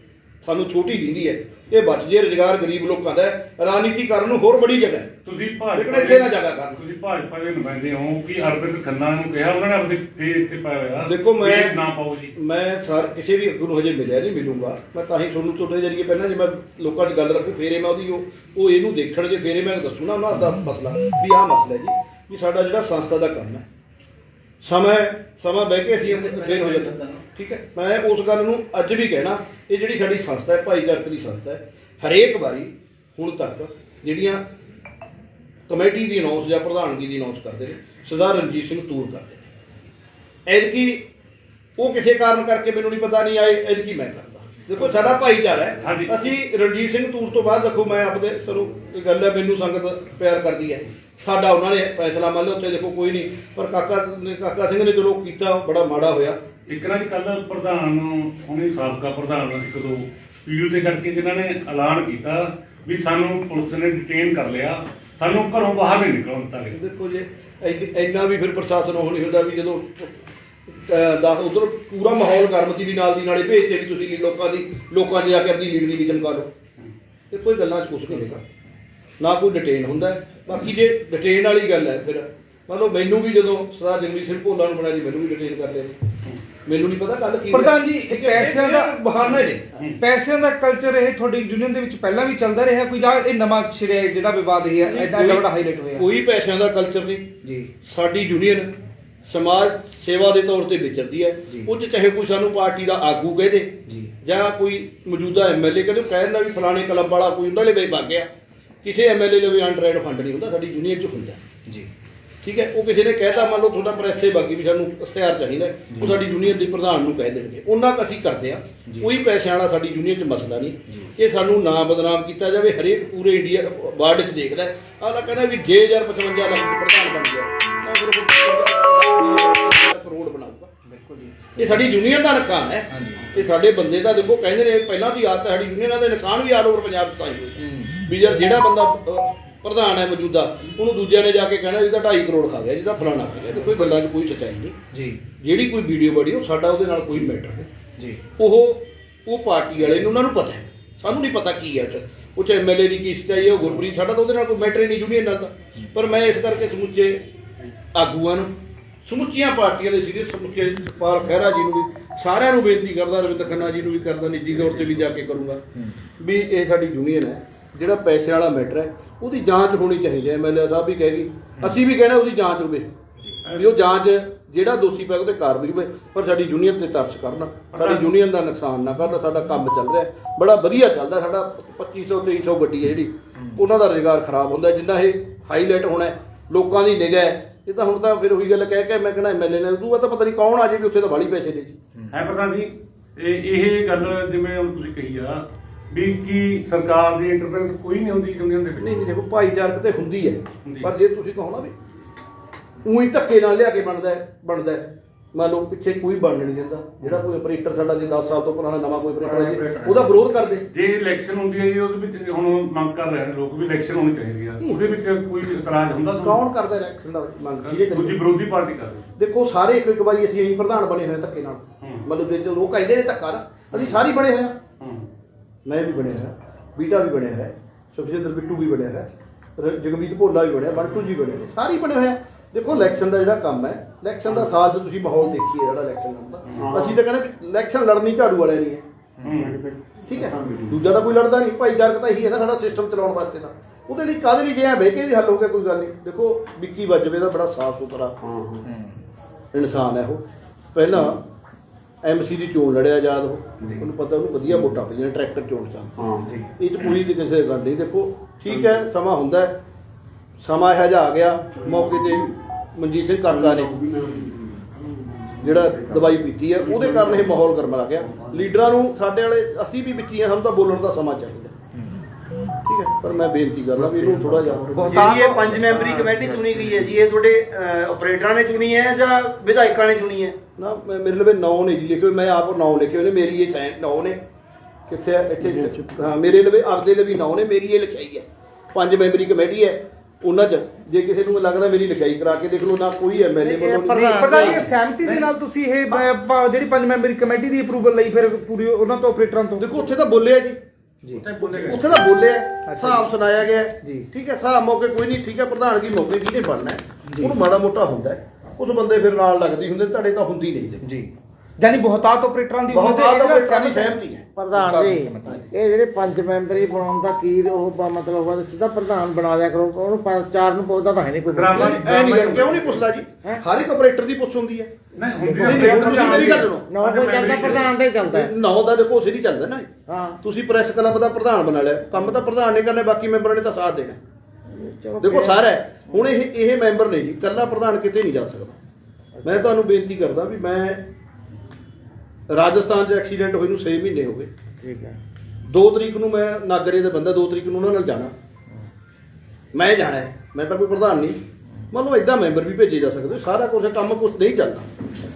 ਸਾਨੂੰ ਛੋਟੀ ਦਿੰਦੀ ਹੈ। ਇਹ ਬਚ ਜੇ ਰੁਜ਼ਗਾਰ ਗਰੀਬ ਲੋਕਾਂ ਦਾ। ਰਾਜਨੀਤੀ ਕਰਨ ਨੂੰ ਹੋਰ ਬੜੀ ਜਗ੍ਹਾ ਹੈ। ਤੁਸੀਂ ਲੇਕਿਨ ਭਾਜਪਾ ਇੱਥੇ ਨਾ ਜਗ੍ਹਾ ਕਰਨ। ਤੁਸੀਂ ਭਾਜਪਾ ਦੇ ਨੁਮਾਇੰਦੇ ਹੋ ਕਿ ਅਰਵਿੰਦ ਖੰਨਾ ਨੂੰ ਕਿਹਾ ਉਹਨਾਂ ਨੇ ਆਪਣੇ ਫੇਰ ਇੱਥੇ ਪਾਇਆ ਹੋਇਆ। ਦੇਖੋ ਮੈਂ ਇਹ ਨਾ ਪਾਓ ਜੀ। ਮੈਂ ਸਰ ਕਿਸੇ ਵੀ ਅੱਗੂ ਨੂੰ ਹਜੇ ਮਿਲਿਆ ਨਹੀਂ ਮਿਲੂੰਗਾ। ਮੈਂ ਤਾਂ ਹੀ ਤੁਹਾਨੂੰ ਤੁਹਾਡੇ ਜਰੀਏ ਪਹਿਲਾਂ ਜੇ ਮੈਂ ਲੋਕਾਂ 'ਚ ਗੱਲ ਰੱਖੂ ਫੇਰੇ ਮੈਂ ਉਹਦੀ ਉਹ ਇਹਨੂੰ ਦੇਖਣ ਜੇ ਫੇਰੇ ਮੈਂ ਦੱਸੂ ਨਾ ਉਹਨਾਂ ਦਾ ਮਸਲਾ ਵੀ ਆਹ ਮਸਲਾ ਜੀ ਵੀ ਸਾਡਾ ਜਿਹੜਾ ਸੰਸਥਾ ਦਾ ਕੰਮ ਹੈ। ਸਮਾਂ ਸਮਾਂ ਬਹਿ ਕੇ ਅਸੀਂ ਫੇਰ ਹੋ ਜਾਂਦਾ। ਠੀਕ ਹੈ? ਮੈਂ ਉਸ ਗੱਲ ਨੂੰ ਅੱਜ ਵੀ ਕਹਿਣਾ ਇਹ ਜਿਹੜੀ ਸਾਡੀ ਸੰਸਥਾ ਹੈ ਭਾਈਚਾਰਕ ਦੀ ਸੰਸਥਾ ਹੈ ਹਰੇਕ ਵਾਰੀ ਹੁਣ ਤੱਕ ਜਿਹੜੀਆਂ ਕਮੇਟੀ ਦੀ ਅਨਾਉਂਸ ਜਾਂ ਪ੍ਰਧਾਨਗੀ ਦੀ ਅਨਾਉਂਸ ਕਰਦੇ ਨੇ ਸਰਦਾਰ ਰਣਜੀਤ ਸਿੰਘ ਤੂਰ ਕਰਦੇ ਨੇ। ਐਤਕੀ ਉਹ ਕਿਸੇ ਕਾਰਨ ਕਰਕੇ ਮੈਨੂੰ ਨਹੀਂ ਪਤਾ ਨਹੀਂ ਆਏ ਐਤਕੀ ਮੈਂ ਕਰਦਾ। ਦੇਖੋ ਸਾਡਾ ਭਾਈਚਾਰਾ ਹੈ। ਅਸੀਂ ਰਣਜੀਤ ਸਿੰਘ ਤੂਰ ਤੋਂ ਬਾਅਦ ਦੇਖੋ ਮੈਂ ਆਪਦੇ ਚਲੋ ਇਹ ਗੱਲ ਹੈ ਮੈਨੂੰ ਸੰਗਤ ਪਿਆਰ ਕਰਦੀ ਹੈ। ਸਾਡਾ ਉਹਨਾਂ ਨੇ ਫੈਸਲਾ ਮੰਨ ਲਿਆ ਉੱਥੇ ਦੇਖੋ ਕੋਈ ਨਹੀਂ। ਪਰ ਕਾਕਾ ਕਾਕਾ ਸਿੰਘ ਨੇ ਚਲੋ ਕੀਤਾ ਬੜਾ ਮਾੜਾ ਹੋਇਆ। ਇੱਕ ਨਾ ਜੀ ਕੱਲ ਪ੍ਰਧਾਨ ਉਹਨੇ ਸਾਬਕਾ ਪ੍ਰਧਾਨ ਇੱਕ ਦੋ ਸਪੀਡ ਤੇ ਕਰਕੇ ਜਿਨ੍ਹਾਂ ਨੇ ਐਲਾਨ ਕੀਤਾ ਵੀ ਸਾਨੂੰ ਪੁਲਿਸ ਨੇ ਡਿਟੇਨ ਕਰ ਲਿਆ, ਸਾਨੂੰ ਘਰੋਂ ਬਾਹਰ ਨਹੀਂ ਨਿਕਲਣ ਦਿੱਤਾ ਗਿਆ। ਦੇਖੋ ਜੇ ਇੰਨ- ਇੰਨਾ ਵੀ ਫਿਰ ਪ੍ਰਸ਼ਾਸਨ ਉਹ ਨਹੀਂ ਹੁੰਦਾ ਵੀ ਜਦੋਂ ਦਾ ਉਧਰ ਪੂਰਾ ਮਾਹੌਲ ਗਰਮ ਸੀ ਵੀ ਨਾਲ ਦੀ ਨਾਲੇ ਭੇਜਦੇ ਵੀ ਤੁਸੀਂ ਲੋਕਾਂ ਦੀ, ਲੋਕਾਂ 'ਚ ਜਾ ਕੇ ਆਪਣੀ ਲੀਡਰੀ ਵੀ ਚਮਕਾ ਕਰੋ ਤੇ ਕੋਈ ਗੱਲਾਂ 'ਚ ਕੁਛ ਨਹੀਂ ਹੈਗਾ। ਨਾ ਕੋਈ ਡਿਟੇਨ ਹੁੰਦਾ। ਬਾਕੀ ਜੇ ਡਿਟੇਨ ਵਾਲੀ ਗੱਲ ਹੈ ਫਿਰ, ਮੰਨ ਲਓ ਮੈਨੂੰ ਵੀ ਜਦੋਂ ਸਰਦਾਰ ਜਗਮੀਤ ਸਿੰਘ ਭੋਲਾ ਨੂੰ ਬਣਾਇਆ ਜੀ, ਮੈਨੂੰ ਵੀ ਡਿਟੇਨ ਕਰਦੇ ਲਿਆ ਮੈਨੂੰ ਨਹੀਂ ਪਤਾ ਕੱਲ ਕੀ ਪ੍ਰਧਾਨ ਜੀ, ਠੀਕ ਹੈ, ਪੈਸਿਆਂ ਇਹ- ਦਾ- ਇਹ ਬਹਾਨਾ ਨੇ ਪੈਸਿਆਂ ਦਾ ਕਲਚਰ ਇਹ ਤੁਹਾਡੀ ਯੂਨੀਅਨ ਦੇ ਵਿੱਚ ਪਹਿਲਾਂ ਵੀ ਚੱਲਦਾ ਰਿਹਾ ਕੋਈ ਜਾਂ ਇਹ ਨਵਾਂ ਛਿੜਿਆ ਜਿਹੜਾ ਵਿਵਾਦ ਇਹ ਹੈ ਐਡਾ ਐਡਾ ਵੱਡਾ ਹਾਈਲਾਈਟ ਹੋਇਆ। ਕੋਈ ਪੈਸਿਆਂ ਦਾ ਕਲਚਰ ਨਹੀਂ। ਜੀ। ਸਾਡੀ ਯੂਨੀਅਨ ਸਮਾਜ ਸੇਵਾ ਦੇ ਤੌਰ ਤੇ ਵਿਚਰਦੀ ਹੈ। ਜੀ। ਉਹ 'ਚ ਚਾਹੇ ਕੋਈ ਸਾਨੂੰ ਪਾਰਟੀ ਦਾ ਆਗੂ ਕਹਿ ਦੇ ਜੀ। ਜਾਂ ਕੋਈ ਮੌਜੂਦਾ ਐਮਐਲਏ ਕਹਿੰਦੇ ਕਹਿਣ ਵੀ ਫਲਾਣੇ ਕਲੱਬ ਵਾਲਾ ਕੋਈ ਉਹਨਾਂ ਲਈ ਵਗ ਗਿਆ। ਕਿਸੇ ਐਮਐਲਏ ਲਈ ਵੀ ਅੰਡਰਰਾਈਡ ਫੰਡ ਨਹੀਂ ਹੁੰਦਾ ਸਾਡੀ ਯੂਨੀਅਨ 'ਚ ਹੁੰਦਾ। ਜੀ। ਠੀਕ ਹੈ ਉਹ ਕਿਸੇ ਨੇ ਕਹਿਤਾ ਮੰਨ ਲਓ ਤੁਹਾਡਾ ਪ੍ਰੈਸੇ ਬਾਗੀ ਵੀ ਸਾਨੂੰ ਇਸ਼ਤਿਹਾਰ ਚਾਹੀਦਾ ਹੈ, ਉਹ ਸਾਡੀ ਯੂਨੀਅਨ ਦੇ ਪ੍ਰਧਾਨ ਨੂੰ ਕਹਿ ਦੇਣਗੇ। ਉਹਨਾਂ ਕੁ ਅਸੀਂ ਕਰਦੇ ਆ ਜੀ। ਕੋਈ ਪੈਸਿਆਂ ਵਾਲਾ ਸਾਡੀ ਯੂਨੀਅਨ 'ਚ ਮਸਲਾ। ਨਹੀਂ। ਇਹ ਸਾਨੂੰ ਨਾ ਬਦਨਾਮ ਕੀਤਾ ਜਾਵੇ। ਹਰੇਕ ਪੂਰੇ ਇੰਡੀਆ ਵਰਲਡ 'ਚ ਦੇਖਦਾ ਹੈ। ਆਲਾ ਕਹਿੰਦਾ ਵੀ ਜੇ 1055 ਲੱਖ ਦਾ ਪ੍ਰਧਾਨ ਬਣ ਗਿਆ ਤਾਂ ਫਿਰ ਉਹ ਕਰੋੜ ਬਣਾਊਗਾ। ਬਿਲਕੁਲ ਜੀ। ਇਹ ਸਾਡੀ ਯੂਨੀਅਨ ਦਾ ਨੁਕਸਾਨ ਹੈ। ਹਾਂਜੀ। ਇਹ ਸਾਡੇ ਬੰਦੇ ਦਾ ਦੇਖੋ ਕਹਿੰਦੇ ਨੇ ਪਹਿਲਾਂ ਦੀ ਆਦਤ ਹੈ ਸਾਡੀ ਯੂਨੀਅਨਾਂ ਦੇ ਨੁਕਸਾਨ ਵੀ ਆਲ ਓਵਰ ਪੰਜਾਬ 'ਚ ਤਾਂ ਹੀ ਹੋਏ ਹੂੰ। ਵੀ ਯਾਰ ਜਿਹੜਾ ਬੰਦਾ ਅਹ, ਪ੍ਰਧਾਨ ਹੈ ਮੌਜੂਦਾ ਉਹਨੂੰ ਦੂਜਿਆਂ ਨੇ ਜਾ ਕੇ ਕਹਿਣਾ ਤਾਂ 2.5 ਕਰੋੜ ਖਾ ਗਿਆ ਜਿਹਦਾ ਫਲਾਣਾ ਖਾ ਗਿਆ। ਤੇ ਕੋਈ ਗੱਲਾਂ 'ਚ ਕੋਈ ਸੱਚਾਈ ਨਹੀਂ। ਜੀ। ਜਿਹੜੀ ਕੋਈ ਵੀਡੀਓ ਬੜੀ ਉਹ ਸਾਡਾ ਉਹਦੇ ਨਾਲ ਕੋਈ ਮੈਟਰ ਨਹੀਂ। ਜੀ। ਉਹ ਉਹ ਪਾਰਟੀ ਵਾਲੇ ਨੂੰ ਉਹਨਾਂ ਨੂੰ ਪਤਾ ਹੈ। ਸਾਨੂੰ ਨਹੀਂ ਪਤਾ ਕੀ ਹੈ ਉਹ 'ਚ ਐਮਐਲਏ ਦੀ ਕੀ ਸਚਾਈ ਹੈ ਉਹ ਗੁਰਪ੍ਰੀਤ ਸਾਡਾ ਤਾਂ ਉਹਦੇ ਨਾਲ ਕੋਈ ਮੈਟਰ ਹੀ ਨਹੀਂ ਯੂਨੀਅਨ ਨਾਲ ਤਾਂ ਪਰ ਮੈਂ ਇਸ ਕਰਕੇ ਸਮੁੱਚੇ ਆਗੂਆਂ ਨੂੰ ਸਮੁੱਚੀਆਂ ਪਾਰਟੀਆਂ ਦੇ ਸੀਨੀਅਰ ਸਮੁੱਚੇ ਪਾਲ ਖਹਿਰਾ ਜੀ ਨੂੰ ਵੀ ਸਾਰਿਆਂ ਨੂੰ ਬੇਨਤੀ ਕਰਦਾ ਰਵਿੰਦਰ ਖੰਨਾ ਜੀ ਨੂੰ ਵੀ ਕਰਦਾ ਨਿੱਜੀ ਤੌਰ ਤੇ ਵੀ ਜਾ ਕੇ ਕਰੂੰਗਾ। ਵੀ ਇਹ ਸਾਡੀ ਯੂਨੀਅਨ ਹੈ। ਜਿਹੜਾ ਪੈਸੇ ਵਾਲਾ ਮੈਟਰ ਹੈ, ਉਹਦੀ ਜਾਂਚ ਹੋਣੀ ਚਾਹੀਦੀ ਹੈ ਐਮਐਲਏ ਸਾਹਿਬ ਵੀ ਕਹਿ ਗਈ ਅਸੀਂ ਵੀ ਕਹਿੰਦੇ ਉਹਦੀ ਜਾਂਚ ਹੋਵੇ। ਵੀ ਉਹ ਜਾਂਚ ਜਿਹੜਾ ਦੋਸ਼ੀ ਪਿਆ ਉਹਤੇ ਕਾਰਵਾਈ ਹੋਵੇ, ਪਰ ਸਾਡੀ ਯੂਨੀਅਨ ਤੇ ਤਰਸ ਕਰਨਾ। ਸਾਡੀ ਯੂਨੀਅਨ ਦਾ ਨੁਕਸਾਨ ਨਾ ਕਰਨਾ, ਸਾਡਾ ਕੰਮ ਚੱਲ ਰਿਹਾ ਬੜਾ ਵਧੀਆ ਚੱਲਦਾ ਸਾਡਾ 2500 2300 ਗੱਡੀ ਹੈ ਜਿਹੜੀ। ਉਹਨਾਂ ਦਾ ਰੁਜ਼ਗਾਰ ਖਰਾਬ ਹੁੰਦਾ ਜਿੰਨਾ ਇਹ ਹਾਈਲਾਈਟ ਹੋਣਾ ਲੋਕਾਂ ਦੀ ਨਿਗਾਹ ਹੈ। ਇਹ ਤਾਂ ਹੁਣ ਤਾਂ ਫਿਰ ਉਹੀ ਗੱਲ ਕਹਿ ਕੇ ਮੈਂ ਕਹਿੰਦਾ ਐਮਐਲਏ ਨੇ, ਉਦੋਂ ਤਾਂ ਪਤਾ ਨਹੀਂ ਕੌਣ ਆ ਜੇ ਵੀ ਉੱਥੇ ਤਾਂ ਵਾਲੀ ਪੈਸੇ ਦੇ ਹੈ ਪ੍ਰਧਾਨ ਜੀ, ਇਹ ਇਹ ਗੱਲ ਜਿਵੇਂ ਹੁਣ ਤੁਸੀਂ ਕਹੀ ਆ ਵੀ ਕੀ ਸਰਕਾਰ ਦੀ ਇੰਟਰਫੇਰੈਂਸ ਕੋਈ ਨਹੀਂ ਹੁੰਦੀ ਯੂਨੀਅਨ ਦੇ ਨਹੀਂ ਵਿੱਚ ਨਹੀਂ ਦੇਖੋ ਭਾਈਚਾਰਕ ਤੇ ਹੁੰਦੀ ਹੈ। ਹੁੰਦੀ ਪਰ ਜੇ ਤੁਸੀਂ ਕਹੋ ਨਾ ਵੀ ਉਹੀ ਧੱਕੇ ਨਾਲ ਲਿਆ ਕੇ ਬਣਦਾ ਹੈ ਬਣਦਾ ਹੈ। ਮੰਨ ਲਓ ਪਿੱਛੇ ਕੋਈ ਬਣਨ ਨਹੀਂ ਦਿੰਦਾ। ਜਿਹੜਾ ਕੋਈ ਆਪਰੇਟਰ ਸਾਡਾ ਜੇ 10 ਸਾਲ ਤੋਂ ਪੁਰਾਣਾ ਨਵਾਂ ਕੋਈ ਆਪਰੇਟਰ ਹੈ ਜੀ, ਉਹਦਾ ਵਿਰੋਧ ਕਰਦੇ। ਜੇ ਇਲੈਕਸ਼ਨ ਹੁੰਦੀ ਹੈ ਜੀ ਉਹਦੇ ਵਿੱਚ ਹੁਣ ਮੰਗ ਕਰ ਰਹੇ ਨੇ ਲੋਕ ਵੀ ਇਲੈਕਸ਼ਨ ਹੋਣੀ ਚਾਹੀਦੀ ਆ। ਉਹਦੇ ਵਿੱਚ ਕੋਈ ਇਤਰਾਜ਼ ਹੁੰਦਾ? ਕੌਣ ਕਰਦਾ ਇਲੈਕਸ਼ਨ ਦਾ ਮੰਗ? ਦੂਜੀ ਕਰੀ ਵਿਰੋਧੀ ਪਾਰਟੀ ਕਰ ਰਹੀ ਦੇਖੋ ਸਾਰੇ ਇੱਕ ਇੱਕ ਵਾਰੀ ਅਸੀਂ ਇਹੀ ਪ੍ਰਧਾਨ ਬਣੇ ਹੋਏ ਧੱਕੇ ਨਾਲ। ਹੂੰ। ਮਤਲਬ ਜੇ ਲੋਕ ਕਹਿੰਦੇ ਨੇ ਧੱਕਾ ਨਾ। ਅਸੀਂ ਸਾਰੇ ਹੀ ਬਣੇ ਹੋਏ ਹੂੰ ਮੈਂ ਵੀ ਬਣਿਆ ਹੈ ਬੀਟਾ ਵੀ ਬਣਿਆ ਹੈ ਸੁਖਜਿੰਦਰ ਬਿੱਟੂ ਵੀ ਬਣਿਆ ਹੈ ਜਗਮੀਤ ਭੋਲਾ ਵੀ ਬਣਿਆ ਬੰਟੂ ਜੀ ਬਣੇ ਨੇ ਸਾਰੇ ਬਣੇ ਹੋਏ ਆ। ਦੇਖੋ ਇਲੈਕਸ਼ਨ ਦਾ ਜਿਹੜਾ ਕੰਮ ਹੈ ਇਲੈਕਸ਼ਨ ਦਾ ਸਾਲ 'ਚ ਤੁਸੀਂ ਮਾਹੌਲ ਦੇਖੀਏ ਜਿਹੜਾ ਇਲੈਕਸ਼ਨ ਹੁੰਦਾ। ਅਸੀਂ ਤਾਂ ਕਹਿੰਦੇ ਵੀ ਇਲੈਕਸ਼ਨ ਲੜਨੀ ਝਾੜੂ ਵਾਲਿਆਂ ਦੀ ਹੈ। ਠੀਕ ਹੈ? ਦੂਜਾ ਤਾਂ ਕੋਈ ਲੜਦਾ ਨਹੀਂ ਭਾਈਚਾਰਕ ਤਾਂ ਇਹੀ ਹੈ ਨਾ ਸਾਡਾ ਸਿਸਟਮ ਚਲਾਉਣ ਵਾਸਤੇ ਤਾਂ। ਉਹਦੇ ਲਈ ਕਾਹਦੇ ਲਈ ਜੇ ਐ ਬਹਿ ਕੇ ਵੀ ਹੱਲ ਹੋ ਗਿਆ ਕੋਈ ਗੱਲ ਨਹੀਂ। ਦੇਖੋ ਵਿੱਕੀ ਵੱਜਵੇ ਦਾ ਬੜਾ ਸਾਫ਼ ਸੁਥਰਾ ਇਨਸਾਨ ਹੈ ਉਹ। ਪਹਿਲਾਂ ਐਮਸੀ ਦੀ ਚੋਣ ਲੜਿਆ ਆਜ਼ਾਦ ਉਹ ਉਹਨੂੰ ਪਤਾ ਉਹਨੂੰ ਵਧੀਆ ਵੋਟਾਂ ਪਈਆਂ ਟਰੈਕਟਰ ਚੋਣ ਚ। ਹਾਂ ਇਹ ਚ ਕੋਈ ਦੀ ਕਿਸੇ ਗੱਲ ਨਹੀਂ। ਦੇਖੋ ਠੀਕ ਹੈ ਸਮਾਂ ਹੁੰਦਾ ਹੈ। ਸਮਾਂ ਇਹੋ ਜਿਹਾ ਆ ਗਿਆ। ਮੌਕੇ ਤੇ ਮਨਜੀਤ ਸਿੰਘ ਕਾਕਾ ਨੇ ਜਿਹੜਾ ਦਵਾਈ ਪੀਤੀ ਹੈ ਉਹਦੇ ਕਾਰਨ ਇਹ ਮਾਹੌਲ ਗਰਮਾ ਗਿਆ। ਲੀਡਰਾਂ ਨੂੰ ਸਾਡੇ ਵਾਲੇ ਅਸੀਂ ਵੀ ਵਿੱਚ ਹੀ ਹਾਂ ਸਾਨੂੰ ਤਾਂ ਬੋਲਣ ਦਾ ਸਮਾਂ ਚਾਹੀਦਾ। ਠੀਕ ਹੈ ਪਰ ਮੈਂ ਬੇਨਤੀ ਕਰਦਾ ਵੀ ਇਹਨੂੰ ਥੋੜਾ ਜਿਹਾ ਜਿਹੜੀ ਇਹ ਪੰਜ ਮੈਂਬਰੀ ਕਮੇਟੀ ਚੁਣੀ ਗਈ ਹੈ ਜੀ ਇਹ ਤੁਹਾਡੇ ਆਪਰੇਟਰਾਂ ਨੇ ਚੁਣੀ ਹੈ ਜਾਂ ਵਿਧਾਇਕਾਂ ਨੇ ਚੁਣੀ ਹੈ? ਨਾ ਮੈਂ- ਮੇਰੇ ਲਵੇ ਨੌ ਨੇ ਜੀ ਲਿਖੇ ਹੋਏ, ਮੈਂ ਆਪ ਨੌ ਲਿਖੇ ਹੋਏ ਨੇ ਮੇਰੀ ਇਹ ਸਾਈਨ ਨੌ ਨੇ। ਕਿੱਥੇ ਇੱਥੇ ਹਾਂ ਮੇਰੇ ਲਵੇ ਆਪਦੇ ਲਈ ਨਾਂ ਨੇ ਮੇਰੀ ਇਹ ਲਿਖਾਈ ਹੈ। ਪੰਜ ਮੈਂਬਰੀ ਕਮੇਟੀ ਹੈ ਉਹਨਾਂ 'ਚ। ਜੇ ਕਿਸੇ ਨੂੰ ਲੱਗਦਾ ਮੇਰੀ ਲਿਖਾਈ ਕਰਾ ਕੇ ਦੇਖ ਲਓ ਨਾ ਕੋਈ ਐਮਐਲਏ ਵੱਲੋਂ ਨਹੀਂ ਨਹੀਂ ਪ੍ਰਧਾਨ ਜੀ ਸਹਿਮਤੀ ਦੇ ਨਾਲ ਤੁਸੀਂ ਇਹ ਜਿਹੜੀ ਪੰਜ ਮੈਂਬਰੀ ਕਮੇਟੀ ਦੀ ਅਪਰੂਵਲ ਲਈ ਫਿਰ ਪੂਰੀ ਉਹਨਾਂ ਤੋਂ ਆਪਰੇਟਰਾਂ ਤੋਂ। ਦੇਖੋ ਉੱਥੇ ਤਾਂ ਬੋਲਿਆ ਜੀ। ਉੱਥੇ ਤਾਂ ਬੋਲਿਆ ਹਿਸਾਬ ਸੁਣਾਇਆ ਗਿਆ। ਜੀ। ਠੀਕ ਹੈ ਹਿਸਾਬ ਮੌਕੇ ਕੋਈ ਨਹੀਂ ਠੀਕ ਹੈ ਪ੍ਰਧਾਨਗੀ ਮੌਕੇ ਕਿਹਨੇ ਬਣਨਾ ਹੈ? ਉਹਨੂੰ ਮਾੜਾ ਮੋਟਾ ਹੁੰਦਾ ਹੈ। ਉਸ ਬੰਦੇ ਫਿਰ ਨਾਲ ਲੱਗਦੀ ਹੁੰਦੇ ਤੁਹਾਡੇ ਤਾਂ ਹੁੰਦੀ ਨਹੀਂ ਜੀ। ਯਾਨੀ ਬਹੁਤਾਤ ਆਪਰੇਟਰਾਂ ਦੀ ਬਹੁਤ ਹੁੰਦੇ ਆਦ ਇਹਦੇ ਨਾਲ ਆਪਰੇਟਰਾਂ ਦੀ ਸਹਿਮਤੀ ਹੈ। ਪ੍ਰਧਾਨ ਜੀ ਇਹ ਜਿਹੜੇ ਪੰਜ ਮੈਂਬਰੀ ਬਣਾਉਣ ਦਾ ਕੀ ਉਹ ਬ- ਮਤਲਬ ਉਹਦਾ ਸਿੱਧਾ ਪ੍ਰਧਾਨ ਬਣਾ ਦਿਆ ਕਰੋ ਉਹਨੂੰ ਪੰਜ ਚਾਰ ਨੂੰ ਪੁੱਛਦਾ ਤਾਂ ਹੈ ਨਹੀਂ ਕੋਈ। ਡਰਾਮਾ ਨਹੀਂ ਕਿਉਂ ਨਹੀਂ ਪੁੱਛਦਾ ਜੀ? ਹਰ ਇੱਕ ਆਪਰੇਟਰ ਦੀ ਪੁੱਛ ਹੁੰਦੀ ਹੈ। ਨਹੀਂ ਮੇਰੀ ਗੱਲ ਸੁਣੋ। ਨੌ ਕੋਈ ਚੱਲਦਾ ਪ੍ਰਧਾਨ ਦਾ ਹੀ ਚੱਲਦਾ ਹੈ। ਨੌ ਦਾ ਦੇਖੋ ਨਹੀਂ ਚੱਲਦਾ ਨਾ ਹਾਂ। ਤੁਸੀਂ ਪ੍ਰੈਸ ਕਲੱਬ ਦਾ ਪ੍ਰਧਾਨ ਬਣਾ ਲਿਆ। ਕੰਮ ਤਾਂ ਪ੍ਰਧਾਨ ਨੇ ਕਰਨਾ ਬਾਕੀ ਮੈਂਬਰਾਂ ਨੇ ਤਾਂ ਸਾਥ ਦੇਣਾ। ਦੇਖੋ ਸਾਰਾ। ਹੁਣ ਇਹ ਇਹ ਮੈਂਬਰ ਨੇ ਜੀ ਕੱਲਾ ਪ੍ਰਧਾਨ ਕਿਤੇ ਨਹੀਂ ਜਾ ਸਕਦਾ। ਮੈਂ ਤੁਹਾਨੂੰ ਬੇਨਤੀ ਕਰਦਾ ਵੀ ਮੈਂ ਰਾਜਸਥਾਨ 'ਚ ਐਕਸੀਡੈਂਟ ਹੋਏ ਨੂੰ 6 ਮਹੀਨੇ ਹੋ ਗਏ। ਠੀਕ ਹੈ। 2 ਤਰੀਕ ਨੂੰ ਮੈਂ ਨਾਗਰੇ ਦੇ ਬੰਦਾ 2 ਤਰੀਕ ਨੂੰ ਉਹਨਾਂ ਨਾਲ ਜਾਣਾ। ਮੈਂ ਜਾਣਾ ਹੈ। ਮੈਂ ਤਾਂ ਕੋਈ ਪ੍ਰਧਾਨ ਨਹੀਂ। ਮੰਨ ਲਓ ਇਦਾਂ ਮੈਂਬਰ ਵੀ ਭੇਜੇ ਜਾ ਸਕਦੇ ਸਾਰਾ ਕੁਝ ਕੰਮ ਕੁਝ ਨਹੀਂ ਚੱਲਦਾ।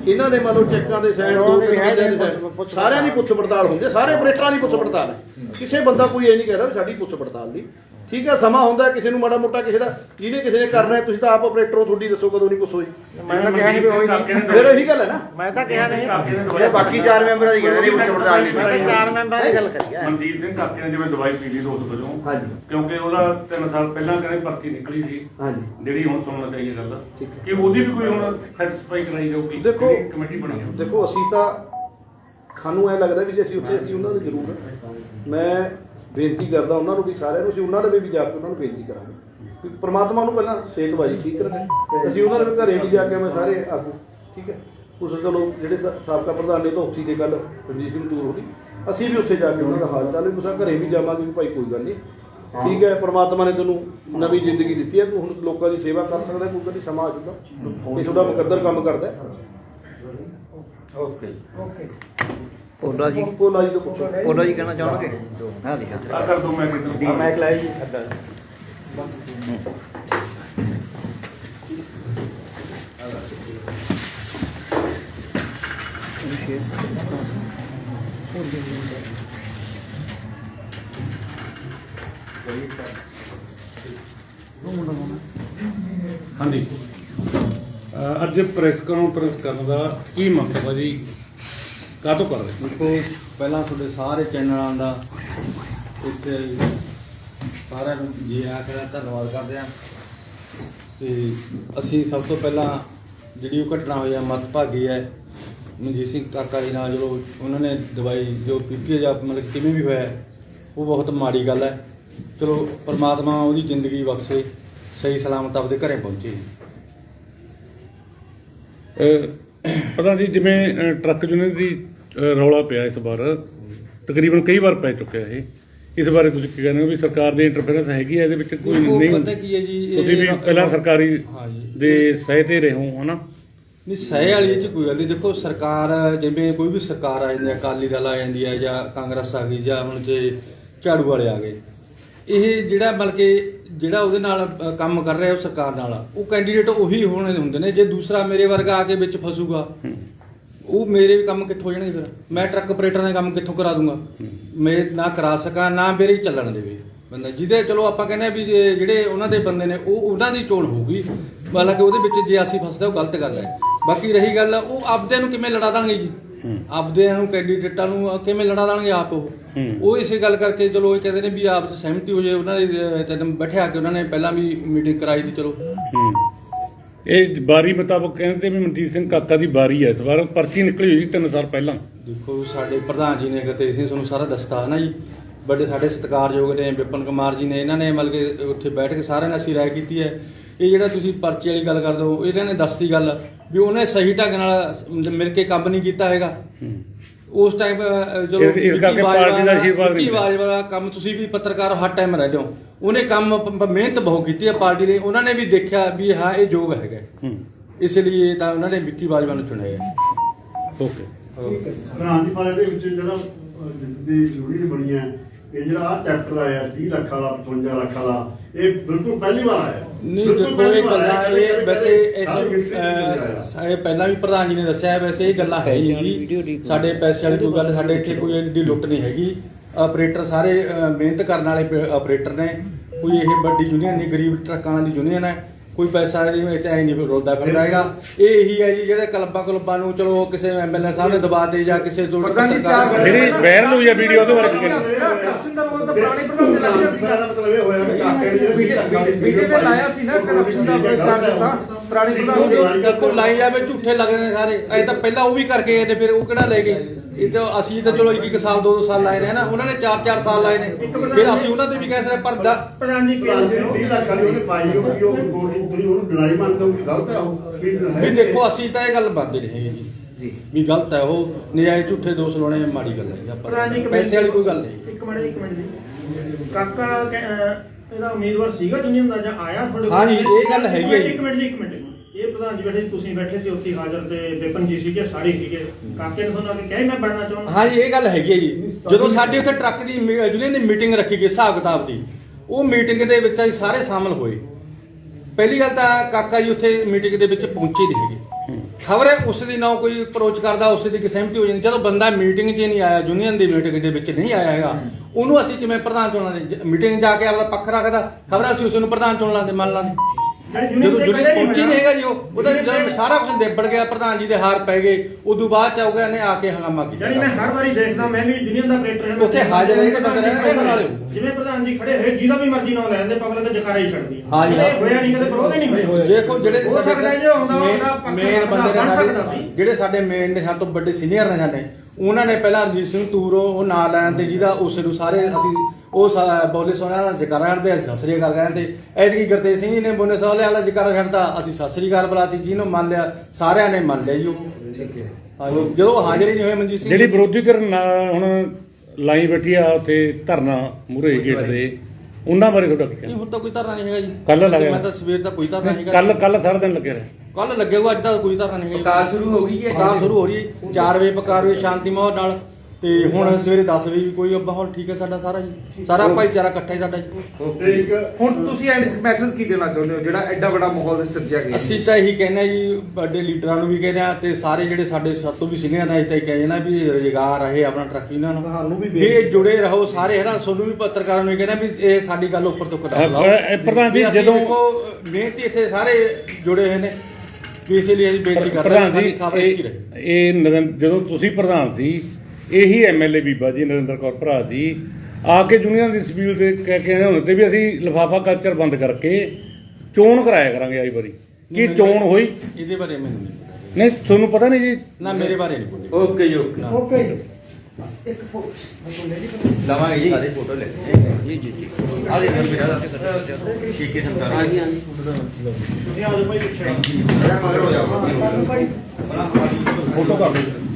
ਇਹਨਾਂ ਦੇ ਮੰਨ ਲਓ ਚੈੱਕਾਂ ਦੇ ਸਾਈਨ ਦੋ ਸਾਰਿਆਂ ਦੀ ਪੁੱਛ ਪੜਤਾਲ ਹੁੰਦੀ ਹੈ। ਸਾਰੇ ਆਪਰੇਟਰਾਂ ਦੀ ਪੁੱਛ ਪੜਤਾਲ ਹੈ। ਕਿਸੇ ਬੰਦਾ ਕੋਈ ਇਹ ਨਹੀਂ ਕਹਿੰਦਾ ਵੀ ਸਾਡੀ ਪੁੱਛ ਪੜਤਾਲ ਨਹੀਂ। ਠੀਕ ਹੈ ਸਮਾਂ ਹੁੰਦਾ ਕਿਸੇ ਨੂੰ ਮਾੜਾ ਮੋਟਾ ਕਿਸੇ ਦਾ ਜਿਹਨੇ ਕਿਸੇ ਨੇ ਕਰਨਾ ਹੈ ਤੁਸੀਂ ਤਾਂ ਆਪ ਆਪਰੇਟਰ ਹੋ ਤੁਹਾਡੀ ਦੱਸੋ ਕਦੋਂ ਨਹੀਂ ਕੁਛ ਹੋਈ। ਮੈਂ ਤਾਂ ਕਿਹਾ ਨਹੀਂ ਵੀ ਹੋਈ ਨਹੀਂ। ਫਿਰ ਇਹੀ ਗੱਲ ਹੈ ਨਾ। ਮੈਂ ਤਾਂ ਕਿਹਾ ਨਹੀਂ। ਇਹ ਬਾਕੀ ਚਾਰ ਮੈਂਬਰਾਂ ਦੀ ਪੁੱਛ ਪੜਤਾਲ ਨਹੀਂ ਮੈਂ ਤਾਂ ਚਾਰ ਮੈਂਬਰਾਂ ਦੀ ਗੱਲ ਕਰੀ ਹੈ। ਮਨਦੀਪ ਸਿੰਘ ਕਾਕੇ ਨੇ ਜਿਵੇਂ ਦਵਾਈ ਪੀ ਲਈ ਦੋਸਤ ਵਜੋਂ ਹਾਂਜੀ। ਕਿਉਂਕਿ ਉਹਦਾ 3 ਸਾਲ ਪਹਿਲਾਂ ਕਹਿੰਦੇ ਭਰਤੀ ਨਿਕਲੀ ਸੀ। ਹਾਂਜੀ। ਜਿਹੜੀ ਹੁਣ ਸੁਣਨਾ ਚਾਹੀਏ ਗੱਲ। ਕਿ ਉਹਦੀ ਵੀ ਕੋਈ ਹੁਣ ਸੈਟੀਸਫਾਈ ਕਰਾਈ ਜਾਊਗੀ ਦੇਖੋ- ਕਮੇਟੀ ਬਣੀ ਹੈ ਦੇਖੋ ਅਸੀਂ ਤਾਂ ਸਾਨੂੰ ਐ ਲੱਗਦਾ ਵੀ ਜੇ ਅਸੀਂ ਉੱਥੇ ਅਸੀਂ ਉਹਨਾਂ ਦੇ ਜ਼ਰੂਰ। ਮੈਂ ਬੇਨਤੀ ਕਰਦਾ ਉਹਨਾਂ ਨੂੰ ਵੀ ਸਾਰਿਆਂ ਨੂੰ ਅਸੀਂ ਉਹਨਾਂ ਦੇ ਵੀ ਜਾ ਕੇ ਉਹਨਾਂ ਨੂੰ ਬੇਨਤੀ ਕਰਾਂਗੇ ਕਿ ਪ੍ਰਮਾਤਮਾ ਨੂੰ ਪਹਿਲਾਂ ਸਿਹਤਬਾਜੀ ਠੀਕ ਰੱਖੇ ਅਸੀਂ ਉਹਨਾਂ ਦੇ ਘਰੇ ਵੀ ਜਾ ਕੇ ਮੈਂ ਸਾਰੇ ਆਗੂ ਠੀਕ ਹੈ? ਉਸ ਚਲੋ ਜਿਹੜੇ ਸਾਬਕਾ ਪ੍ਰਧਾਨ ਨੇ ਤਾਂ ਉੱਥੀ ਦੇ ਗੱਲ ਰਣਜੀਤ ਸਿੰਘ ਤੂਰ ਹੋਣੀ ਅਸੀਂ ਵੀ ਉੱਥੇ ਜਾ ਕੇ ਉਹਨਾਂ ਦਾ ਹਾਲ ਚਾਲ ਵੀ ਪੁੱਛਾਂ ਘਰੇ ਵੀ ਜਾਵਾਂਗੇ ਵੀ ਭਾਈ ਕੋਈ ਗੱਲ ਨਹੀਂ। ਠੀਕ ਹੈ ਪ੍ਰਮਾਤਮਾ ਨੇ ਤੈਨੂੰ ਨਵੀਂ ਜ਼ਿੰਦਗੀ ਦਿੱਤੀ ਹੈ ਤੂੰ ਹੁਣ ਲੋਕਾਂ ਦੀ ਸੇਵਾ ਕਰ ਸਕਦਾ ਕੋਈ ਕਦੀ ਸਮਾਂ ਆ ਜਾਊਗਾ। ਇਹ ਤੁਹਾਡਾ ਮੁਕੱਦਰ ਕੰਮ ਕਰਦਾ ਹੈ। ਓਕੇ। ਓਕੇ। ਉਹਨਾਂ ਜੀ? ਭੋਲਾ ਜੀ ਤੋਂ ਪੁੱਛੋ। ਉਹਨਾਂ ਜੀ ਕਹਿਣਾ ਚਾਹਣਗੇ? ਹਾਂ ਲਿਖਿਆ ਆ ਕਰ ਦੋ ਮੈਂ ਕਿਤੇ ਮੈਂ ਕਲਾਈ ਜੀ ਹਾਂਜੀ। ਅ, ਅੱਜ ਪ੍ਰੈਸ ਕਾਨਫਰੰਸ ਕਰਨ ਦਾ ਕੀ ਮਤਲਬ ਹੈ ਜੀ? ਕਾਹਤੋਂ ਕਰ ਰਹੇ? ਦੇਖੋ ਪਹਿਲਾਂ ਤੁਹਾਡੇ ਸਾਰੇ ਚੈਨਲਾਂ ਦਾ ਇੱਥੇ ਸਾਰਿਆਂ ਨੂੰ ਜੀ ਆ ਕੇ ਧੰਨਵਾਦ ਕਰਦੇ ਹਾਂ। ਤੇ ਅਸੀਂ ਸਭ ਤੋਂ ਪਹਿਲਾਂ ਜਿਹੜੀ ਉਹ ਘਟਨਾ ਹੋਈ ਹੈ ਮਤਭਾਗੀ ਹੈ ਮਨਜੀਤ ਸਿੰਘ ਕਾਕਾ ਜੀ ਨਾਲ ਜੋ ਉਹਨਾਂ ਨੇ ਦਵਾਈ ਜੋ ਪੀਤੀ ਹੈ ਜਾਂ ਮਤਲਬ ਕਿਵੇਂ ਵੀ ਹੋਇਆ ਉਹ ਬਹੁਤ ਮਾੜੀ ਗੱਲ ਹੈ। ਚਲੋ ਪਰਮਾਤਮਾ ਉਹਦੀ ਜ਼ਿੰਦਗੀ ਬਖਸ਼ੇ ਸਹੀ ਸਲਾਮਤ ਆਪਦੇ ਘਰੇ ਪਹੁੰਚੇ। ਪਤਾ ਜੀ ਜਿਵੇਂ ਟਰੱਕ ਯੂਨੀਅਨ ਦੀ ਰੌਲਾ ਪਿਆ ਇਸ ਵਾਰ। ਤਕਰੀਬਨ ਕਈ ਵਾਰ ਪੈ ਚੁੱਕਿਆ ਇਹ। ਇਸ ਬਾਰੇ ਤੁਸੀਂ ਕੀ ਕਹਿੰਦੇ ਹੋ ਵੀ ਸਰਕਾਰ ਦੀ ਇੰਟਰਫੇਰੈਂਸ ਹੈਗੀ ਹੈ ਇਹਦੇ ਵਿੱਚ ਕੋਈ ਨਹੀਂ ਪਤਾ ਕੀ ਹੈ ਜੀ, ਤੁਸੀਂ ਵੀ ਪਹਿਲਾਂ ਸਰਕਾਰੀ। ਦੇ ਸਹਿ ਤੇ ਰਹੇ ਹੋ ਹਨਾ? ਨਹੀਂ ਸਹਿ ਵਾਲੀ ਚ ਕੋਈ ਗੱਲ ਨਹੀਂ। ਦੇਖੋ ਸਰਕਾਰ ਜਿਵੇਂ ਕੋਈ ਵੀ ਸਰਕਾਰ ਆ ਜਾਂਦੀ ਹੈ ਅਕਾਲੀ ਦਲ ਆ ਜਾਂਦੀ ਹੈ ਜਾਂ ਕਾਂਗਰਸ ਆ ਗਈ ਜਾਂ ਹੁਣ ਜੇ ਝਾੜੂ ਵਾਲੇ ਆ ਗਏ। ਇਹ ਜਿਹੜਾ ਬਲਕਿ ਜਿਹੜਾ ਉਹਦੇ ਨਾਲ ਕੰਮ ਕਰ ਰਿਹਾ ਉਹ ਸਰਕਾਰ ਨਾਲ ਉਹ ਕੈਂਡੀਡੇਟ ਉਹੀ ਹੋਣੇ ਹੁੰਦੇ ਨੇ ਜੇ ਦੂਸਰਾ ਮੇਰੇ ਵਰਗਾ ਆ ਕੇ ਵਿੱਚ ਫਸੂਗਾ। ਉਹ ਮੇਰੇ ਵੀ ਕੰਮ ਕਿੱਥੋਂ ਹੋ ਜਾਣਗੇ ਫਿਰ? ਮੈਂ ਟਰੱਕ ਆਪਰੇਟਰ ਦਾ ਕੰਮ ਕਿੱਥੋਂ ਕਰਾ ਦੂੰਗਾ? ਮੈਂ ਨਾ ਕਰਾ ਸਕਾਂ ਨਾ ਮੇਰੇ ਚੱਲਣ ਦੇਵੇ। ਬੰਦਾ ਜਿਹਦੇ ਚਲੋ ਆਪਾਂ ਕਹਿੰਦੇ ਆ ਵੀ ਜੇ ਜਿਹੜੇ ਉਹਨਾਂ ਦੇ ਬੰਦੇ ਨੇ ਉਹ ਉਹਨਾਂ ਦੀ ਚੋਣ ਹੋਊਗੀ। ਹਾਲਾਂਕਿ ਉਹਦੇ ਵਿੱਚ ਜੇ ਅਸੀਂ ਫਸਦਾ ਉਹ ਗਲਤ ਗੱਲ ਹੈ। ਬਾਕੀ ਰਹੀ ਗੱਲ ਉਹ ਆਪਦਿਆਂ ਨੂੰ ਕਿਵੇਂ ਲੜਾ ਦਾਂਗੇ ਜੀ? ਆਪਦਿਆਂ ਨੂੰ ਕੈਂਡੀਡੇਟਾਂ ਨੂੰ ਕਿਵੇਂ ਲੜਾ ਦਾਂਗੇ ਆਪ ਉਹ? ਉਹ ਇਸੇ ਗੱਲ ਕਰਕੇ ਚਲੋ ਇਹ ਕਹਿੰਦੇ ਨੇ ਵੀ ਆਪ ਚ ਸਹਿਮਤੀ ਹੋ ਜਾਏ ਉਹਨਾਂ ਦੇ ਅਹ, ਤੇ ਬੈਠਿਆ ਕੇ ਉਹਨਾਂ ਨੇ ਪਹਿਲਾਂ ਵੀ ਮੀਟਿੰਗ ਕਰਾਈ ਸੀ ਚਲੋ। ਇਹ ਬਾਰੀ ਮੁਤਾਬਕ ਕਹਿੰਦੇ ਵੀ ਮਨਜੀਤ ਸਿੰਘ ਕਾਕਾ ਦੀ ਬਾਰੀ ਹੈ ਇਸ ਵਾਰ ਪਰਚੀ ਨਿਕਲੀ ਹੋਈ 3 ਸਾਲ ਪਹਿਲਾਂ। ਦੇਖੋ ਸਾਡੇ ਪ੍ਰਧਾਨ ਜੀ ਨੇ ਗੁਰਤੇਜ ਸਿੰਘ ਤੁਹਾਨੂੰ ਸਾਰਾ ਦੱਸਤਾ ਹੈ ਨਾ ਜੀ ਵੱਡੇ ਸਾਡੇ ਸਤਿਕਾਰਯੋਗ ਨੇ ਵਿਪਨ ਕੁਮਾਰ ਜੀ ਨੇ ਇਹਨਾਂ ਨੇ ਮਤਲਬ ਕਿ ਉੱਥੇ ਬੈਠ ਕੇ ਸਾਰਿਆਂ ਨਾਲ ਅਸੀਂ ਰਾਏ ਕੀਤੀ ਹੈ। ਇਹ ਜਿਹੜਾ ਤੁਸੀਂ ਪਰਚੀ ਵਾਲੀ ਗੱਲ ਕਰਦੇ ਹੋ ਇਹਨਾਂ ਨੇ ਦੱਸਤੀ ਗੱਲ ਵੀ ਉਹਨੇ ਸਹੀ ਢੰਗ ਨਾਲ ਮਿਲ ਕੇ ਕੰਮ ਨਹੀਂ ਕੀਤਾ ਹੈਗਾ। ਉਸ ਟਾਈਮ ਚਲੋ ਇਸ- ਕਰਕੇ ਪਾਰਟੀ ਦਾ ਆਸ਼ੀਰਵਾਦ ਨਹੀਂ। ਬਾਜਵਾ ਦਾ ਕੰਮ ਤੁਸੀਂ ਵੀ ਪੱਤਰਕਾਰ ਹਰ ਟਾਈਮ ਰਹਿ ਜਾਓ। ਉਹਨੇ ਕੰਮ ਪ- ਮਿਹਨਤ ਬਹੁਤ ਕੀਤੀ ਹੈ ਪਾਰਟੀ ਦੇ ਉਹਨਾਂ ਨੇ ਵੀ ਦੇਖਿਆ ਵੀ ਹਾਂ ਇਹ ਯੋਗ ਹੈਗਾ। ਹੂੰ। ਇਸ ਲਈ ਤਾਂ ਉਹਨਾਂ ਨੇ ਵਿੱਕੀ ਬਾਜਵਾ ਨੂੰ ਚੁਣਿਆ ਹੈ। ਓਕੇ। ਪ੍ਰਧਾਨ ਜੀ। ਪਰ ਇਹਦੇ ਵਿੱਚ ਜਿਹੜਾ ਅਹ, ਦੀ ਜ਼ਰੂਰੀ ਬਣੀ ਹੈ ਇਹ ਜਿਹੜਾ ਆ ਚੈਪਟਰ ਆਇਆ 30 ਲੱਖ ਵਾਲਾ 55 ਲੱਖ ਵਾਲਾ ਇਹ ਬਿਲਕੁਲ ਪਹਿਲੀ ਵਾਰ ਆਇਆ। ਨਹੀਂ ਬਿਲਕੁਲ ਦੇਖੋ ਪਹਿਲੀ ਇਹ ਵਾਰ ਗੱਲਾਂ ਆਇਆ। ਇਹ ਕਦੇ- ਵੈਸੇ ਕਦੇ ਇਸ ਸਾਰੀ history ਵਿੱਚ ਨਹੀਂ ਆਇਆ। ਅਹ, ਇਹ ਪਹਿਲਾਂ ਵੀ ਪ੍ਰਧਾਨ ਜੀ ਨੇ ਦੱਸਿਆ ਵੈਸੇ ਇਹ ਗੱਲਾਂ ਹੈ ਹੀ ਜੀ ਸਾਡੇ ਪੈਸੇ ਵਾਲੀ ਕੋਈ ਗੱਲ ਸਾਡੇ ਇੱਥੇ ਕੋਈ ਐਡੀ ਲੁੱਟ ਨਹੀਂ ਹੈਗੀ। ਆਪਰੇਟਰ ਸਾਰੇ ਮਿਹਨਤ ਕਰਨ ਵਾਲੇ ਆਪਰੇਟਰ ਨੇ। ਕੋਈ ਇਹ ਵੱਡੀ ਯੂਨੀਅਨ ਨਹੀਂ ਗਰੀਬ ਟਰੱਕਾਂ ਦੀ ਯੂਨੀਅਨ ਹੈ। ਕੋਈ ਪੈਸਾ ਇਹਦੇ ਵਿੱਚ ਐ ਨਹੀਂ ਰੋਲਦਾ ਫਿਰਦਾ ਹੈਗਾ। ਇਹ ਇਹੀ ਹੈ ਜੀ ਜਿਹੜੇ ਕਲੱਬਾਂ ਕਲੱਬਾਂ ਨੂੰ ਚਲੋ ਕਿਸੇ ਐਮਐਲਏ ਸਾਹਿਬ ਨੇ ਦਬਾ ਤੇ ਜਾਂ ਕਿਸੇ ਤੋਂ ਜਿਹੜੀ ਵਾਇਰਲ ਹੋਈ ਆ ਵੀਡੀਓ ਉਹਦੇ ਬਾਰੇ ਕੀ ਕਰਪਸ਼ਨ ਦਾ ਰੋਲ ਤਾਂ ਪੁਰਾਣੇ ਪ੍ਰਧਾਨ ਨੇ ਲਾਇਆ ਸੀ। ਮਤਲਬ ਇਹ ਹੋਇਆ ਵੀ ਕਾਕੇ ਦੀ ਬੀਟੇ ਨੇ ਲਾਇਆ ਸੀ ਨਾ ਕਰਪਸ਼ਨ ਦਾ ਚਾਰਜ ਤਾਂ ਪੁਰਾਣੇ ਨੇ ਦੇਖੋ ਲਾਈ ਜਾਵੇ ਝੂਠੇ ਲੱਗਦੇ ਨੇ ਸਾਰੇ। ਐ ਤਾਂ ਪਹਿਲਾਂ ਉਹ ਵੀ ਕਰਕੇ ਗਏ ਤੇ ਫਿਰ ਉਹ ਕਿਹੜਾ ਲੈ ਗਏ? ਇਹ ਤਾਂ ਅਸੀਂ ਤਾਂ ਚਲੋ ਇੱਕ ਇੱਕ ਸਾਲ ਦੋ ਦੋ ਸਾਲ ਲਾਏ ਨੇ ਹਨਾ ਉਹਨਾਂ ਨੇ ਚਾਰ ਚਾਰ ਸਾਲ ਲਾਏ ਨੇ। ਫਿਰ ਅਸੀਂ ਉਹਨਾਂ ਦੇ ਵੀ ਕਹਿ ਸਕਦੇ ਪਰ ਦ- ਪ੍ਰਧਾਨ ਜੀ ਜਿਹੜੀ 30 ਲੱਖ ਵਾਲੀ ਉਹਨੇ ਪਾਈ ਕਿ ਉਹ ਕੋਟੀ ਤੁਸੀਂ ਉਹਨੂੰ ਲੜਾਈ ਮੰਨਦੇ ਹੋ ਕਿ ਗਲਤ ਹੈ ਉਹ ਵੀ ਵੀ ਦੇਖੋ ਅਸੀਂ ਤਾਂ ਇਹ ਗੱਲ ਮੰਨਦੇ ਰਹੇ ਜੀ। ਜੀ। ਵੀ ਗਲਤ ਹੈ ਉਹ। ਨਜਾਇਜ਼ ਝੂਠੇ ਦੋਸ਼ ਲਾਉਣੇ ਮਾੜੀ ਗੱਲ ਹੈ ਆਪਾਂ ਪ੍ਰਧਾਨ ਜੀ ਇੱਕ ਪੈਸੇ ਵਾਲੀ ਕੋਈ ਗੱਲ ਨਹੀਂ। ਇੱਕ ਮਿੰਟ ਇੱਕ ਮਿੰਟ ਜੀ। ਕਾਕਾ ਕਹਿ- ਅਹ ਇਹਦਾ ਉਮੀਦਵਾਰ ਸੀਗਾ ਯੂਨੀਅਨ ਦਾ ਜਾਂ ਆਇਆ ਤੁਹਾਡੇ ਹਾਂ ਜੀ, ਇਹ ਗੱਲ ਹੈਗੀ ਹੈ ਜੀ। ਇੱਕ ਮਿੰਟ ਜੀ ਇੱਕ ਮਿੰਟ। ਇਹ ਪ੍ਰਧਾਨ ਜੀ ਬੈਠੇ ਸੀ, ਤੁਸੀਂ ਬੈਠੇ ਸੀ ਉੱਥੇ ਹਾਜ਼ਰ ਤੇ ਵਿਪਨ ਜੀ ਸੀਗੇ ਸਾਰੇ ਸੀਗੇ। ਕਾਕੇ ਨੇ ਤੁਹਾਨੂੰ ਆ ਕੇ ਕਿਹਾ ਸੀ ਮੈਂ ਬਣਨਾ ਚਾਹੁੰਦਾ ਹਾਂ। ਇਹ ਗੱਲ ਹੈਗੀ ਹੈ ਜੀ। ਜਦੋਂ ਸਾਡੇ ਉੱਥੇ ਟਰੱਕ ਦੀ ਯੂਨੀਅਨ ਦੀ ਮੀਟਿੰਗ ਰੱਖੀ ਗਈ ਹਿਸਾਬ ਕਿਤਾਬ ਦੀ ਉਹ ਮੀਟਿੰਗ ਦੇ ਵਿੱਚ ਅਸੀਂ ਸਾਰੇ ਸ਼ਾਮਲ ਹੋਏ। ਪਹਿਲੀ ਗੱਲ ਤਾਂ ਕਾਕਾ ਜੀ ਉੱਥੇ ਮੀਟਿੰਗ ਦੇ ਵਿੱਚ ਪਹੁੰਚੇ ਨਹੀਂ ਹੈਗੇ। ਖਬਰ ਹੈ ਉਸ ਦੀ ਨਾ ਕੋਈ ਅਪਰੋਚ ਕਰਦਾ ਉਸ ਦੀ ਕਿਸੇ ਸਹਿਮਤੀ ਹੋ ਜਾਂਦੀ। ਜਦੋਂ ਬੰਦਾ ਮੀਟਿੰਗ 'ਚ ਹੀ ਨਹੀਂ ਆਇਆ ਯੂਨੀਅਨ ਦੀ ਮੀਟਿੰਗ ਦੇ ਵਿੱਚ ਨਹੀਂ ਆਇਆ ਹੈਗਾ ਉਹਨੂੰ ਅਸੀਂ ਕਿਵੇਂ ਪ੍ਰਧਾਨ ਚੁਣ ਲਾਂਗੇ ਮੀਟਿੰਗ ਜਾ ਕੇ ਆਪਦਾ ਪੱਖ ਰੱਖਦਾ ਖਬਰ ਅਸੀਂ ਉਸ ਨੂੰ ਪ੍ਰਧਾਨ ਚੁਣ ਲਾਂਗੇ ਮੰਨ ਲਾਂਗੇ। ਜਦੋਂ ਤੇ ਪਹੁੰਚੀ ਨਹੀਂ ਹੈਗਾ ਜੀ ਉਹ ਉਹਦਾ ਜਦੋਂ ਸਾਰਾ ਕੁਝ ਨਿਬੜ ਗਿਆ ਪ੍ਰਧਾਨ ਜੀ ਦੇ ਹਾਰ ਪੈ ਗਏ ਉਦੋਂ ਬਾਅਦ ਚ ਆਉਗਾ ਨੇ ਆ ਕੇ ਹੰਗਾਮਾ ਕੀਤਾ ਯਾਨੀ ਮੈਂ ਹਰ ਵਾਰੀ ਦੇਖਦਾ ਮੈਂ ਵੀ ਯੂਨੀਅਨ ਦਾ ਆਪਰੇਟਰ ਹਾਂ ਉੱਥੇ ਹਾਜ਼ਰ ਹੈ ਜਿਹੜੇ ਬੰਦੇ ਰਹਿੰਦੇ ਉਹਨਾਂ ਨਾਲ। ਜਿਵੇਂ ਪ੍ਰਧਾਨ ਜੀ ਖੜੇ ਹੋਏ ਜਿਹਦਾ ਵੀ ਮਰਜ਼ੀ ਨਾਮ ਲੈ ਲੈਂਦੇ ਪਬਲਿਕ ਜਕਾਰਾ ਹੀ ਛੱਡਦੀ ਹੈ। ਹਾਂ ਜੀ, ਹੋਇਆ ਨਹੀਂ ਕਦੇ ਵਿਰੋਧ ਹੀ ਨਹੀਂ ਹੋਇਆ ਦੇਖੋ ਜਿਹੜੇ ਮੇਨ ਬੰਦੇ ਨੇ ਸਾਡੇ। ਜਿਹੜੇ ਸਾਡੇ ਮੇਨ ਨੇ ਸਾਡੇ ਤੋਂ ਵੱਡੇ ਸੀਨੀਅਰ ਨੇ ਸਾਡੇ ਉਹਨਾਂ ਨੇ ਪਹਿਲਾਂ ਰਣਜੀਤ ਸਿੰਘ ਤੂਰ ਉਹ ਨਾਂ ਲੈਣ ਤੇ ਜਿਹਦਾ ਉਸ ਨੂੰ ਸਾਰੇ ਅਸੀਂ ਉਹ ਸਾ- ਬੋਲੇ ਸੋਹਣਾ ਦਾ ਜ਼ਿਕਰ ਕਰਦੇ ਅਸੀਂ ਸਤਿ ਸ੍ਰੀ ਅਕਾਲ ਕਹਿੰਦੇ ਐਤਕੀ ਗੁਰਤੇਜ ਸਿੰਘ ਜੀ ਨੇ ਬੋਲੇ ਸੋਹਣੇ ਵਾਲਾ ਜ਼ਿਕਰ ਛੱਡਦਾ ਅਸੀਂ ਸਤਿ ਸ੍ਰੀ ਅਕਾਲ ਬੁਲਾਤੀ ਜਿਹਨੂੰ ਮੰਨ ਲਿਆ ਸਾਰਿਆਂ ਨੇ ਮੰਨ ਲਿਆ ਜੀ ਉਹ। ਠੀਕ ਹੈ। ਹਾਂ ਜੀ, ਜਦੋਂ ਹਾਜ਼ਰ ਹੀ ਨਹੀਂ ਹੋਏ ਮਨਜੀਤ ਸਿੰਘ ਜਿਹੜੀ। ਵਿਰੋਧੀ ਧਿਰ ਨਾ- ਹੁਣ ਲਾਈ ਬੈਠੀ ਆ ਉੱਥੇ ਧਰਨਾ ਮੂਰੇ ਗੇਟ ਦੇ ਉਹਨਾਂ ਬਾਰੇ ਤੁਹਾਡਾ ਕੀ ਕਹਿਣਾ? ਹੁਣ ਤਾਂ ਕੋਈ ਧਰਨਾ ਨਹੀਂ ਹੈਗਾ ਜੀ। ਕੱਲ੍ਹ ਲੱਗਿਆ। ਮੈਂ ਤਾਂ ਸਵੇਰ ਦਾ ਕੋਈ ਧਰਨਾ ਨਹੀਂ ਕੱਲ ਕੱਲ ਸਾਰਾ ਦਿਨ ਲੱਗਿਆ ਰਿਹਾ। ਕੱਲ ਲੱਗੇ ਹੋਇਆ ਅੱਜ ਤਾਂ ਕੋਈ ਧਰਨਾ ਨਹੀਂ ਹੈਗਾ ਕਾਰ ਸ਼ੁਰੂ ਹੋ ਗਈ ਹੈ ਪਕਾਰ ਸ਼ੁਰੂ ਹੋ ਰਹੀ ਹੈ। 4 ਵਜੇ ਪਕਾਰ ਹੋਈ ਸ਼ਾਂਤੀ ਮਾਹੌਲ ਨਾਲ। ਤੇ ਹੁਣ ਸਵੇਰੇ 10 ਵਜੇ ਵੀ ਕੋਈ ਮਾਹੌਲ ਠੀਕ ਹੈ ਸਾਡਾ ਸਾਰਾ ਜੀ। ਸਾਰਾ ਭਾਈਚਾਰਾ ਇਕੱਠਾ ਹੀ ਸਾਡਾ ਜੀ। ਤੇ ਇੱਕ ਹੁਣ ਤੁਸੀਂ ਐਂਡ ਮੈਸੇਜ ਕੀ ਦੇਣਾ ਚਾਹੁੰਦੇ ਹੋ? ਜਿਹੜਾ ਐਡਾ ਵੱਡਾ ਮਾਹੌਲ ਸਿਰਜਿਆ ਗਿਆ ਅਸੀਂ ਤਾਂ ਇਹੀ ਕਹਿੰਦੇ ਜੀ ਵੱਡੇ ਲੀਡਰਾਂ ਨੂੰ ਵੀ ਕਹਿੰਦੇ ਆ ਤੇ ਸਾਰੇ ਜਿਹੜੇ ਸਾਡੇ ਸਭ ਤੋਂ ਵੀ ਸੀਨੀਅਰ ਆ ਤਾਂ ਇਹ ਕਹਿੰਦੇ ਨਾ ਵੀ ਰੁਜ਼ਗਾਰ ਰਹੇ ਆਪਣਾ ਟਰੱਕ ਇਹਨਾਂ ਨੂੰ। ਤੁਹਾਨੂੰ ਵੀ ਵੀ ਇਹ ਜੁੜੇ ਰਹੋ ਸਾਰੇ ਹੈ ਨਾ ਤੁਹਾਨੂੰ ਵੀ ਪੱਤਰਕਾਰਾਂ ਨੂੰ ਇਹ ਕਹਿੰਦੇ ਵੀ ਇਹ ਸਾਡੀ ਗੱਲ ਉੱਪਰ ਤੋਂ ਕਦਾ ਅ, ਅ, ਪ੍ਰਧਾਨ ਜੀ, ਜਦੋਂ- ਮਿਹਨਤੀ ਇੱਥੇ ਸਾਰੇ ਜੁੜੇ ਹੋਏ ਨੇ। ਵੀ ਇਸ ਲਈ ਅਸੀਂ ਬੇਨਤੀ ਕਰਦੇ ਹਾਂ ਸਾਡੀ ਜੀ ਖਬਰ ਇੱਥੇ ਹੀ ਰਹੇ। ਇਹ ਇਹ ਨਰਿੰ- ਜਦੋਂ ਤੁਸੀਂ ਪ੍ਰਧਾਨ ਸੀ ਇਹੀ ਐਮਐਲਏ ਬੀਬਾ ਜੀ ਨਰਿੰਦਰ ਕੌਰ ਭਰਾ ਜੀ ਆ ਕੇ ਯੂਨੀਅਨ ਦੀ ਸਪੀਲ ਤੇ ਕਹਿ ਕੇ ਹੁੰਦੇ ਤੇ ਵੀ ਅਸੀਂ ਲਿਫਾਫਾ ਕਲਚਰ ਬੰਦ ਕਰਕੇ ਚੋਣ ਕਰਾਇਆ ਕਰਾਂਗੇ ਆਈ ਵਾਰੀ। ਕੀ ਚੋਣ ਹੋਈ? ਇਹਦੇ ਬਾਰੇ ਮੈਨੂੰ ਨਹੀਂ ਪਤਾ। ਨਹੀਂ ਤੁਹਾਨੂੰ ਪਤਾ ਨਹੀਂ ਜੀ? ਨਾ ਮੇਰੇ ਬਾਰੇ ਨਹੀਂ ਬੋਲੀ ਓਕੇ ਜੀ ਓਕੇ। ਓਕੇ ਲਵਾਂਗੇ ਜੀ ਸਾਰੇ ਫੋਟੋ ਲੈ ਜੀ ਜੀ ਜੀ। ਆ ਦੇ ਫਿਰ ਮੇਰਾ ਠੀਕ ਹੈ ਸੰਤਾਨ ਹਾਂਜੀ ਹਾਂਜੀ। ਤੁਸੀਂ ਆ ਜਾਓ ਭਾਈ ਪਿੱਛੇ। ਮਗਰ ਹੋ ਜਾਓ ਫੋਟੋ ਕਰ ਲਓ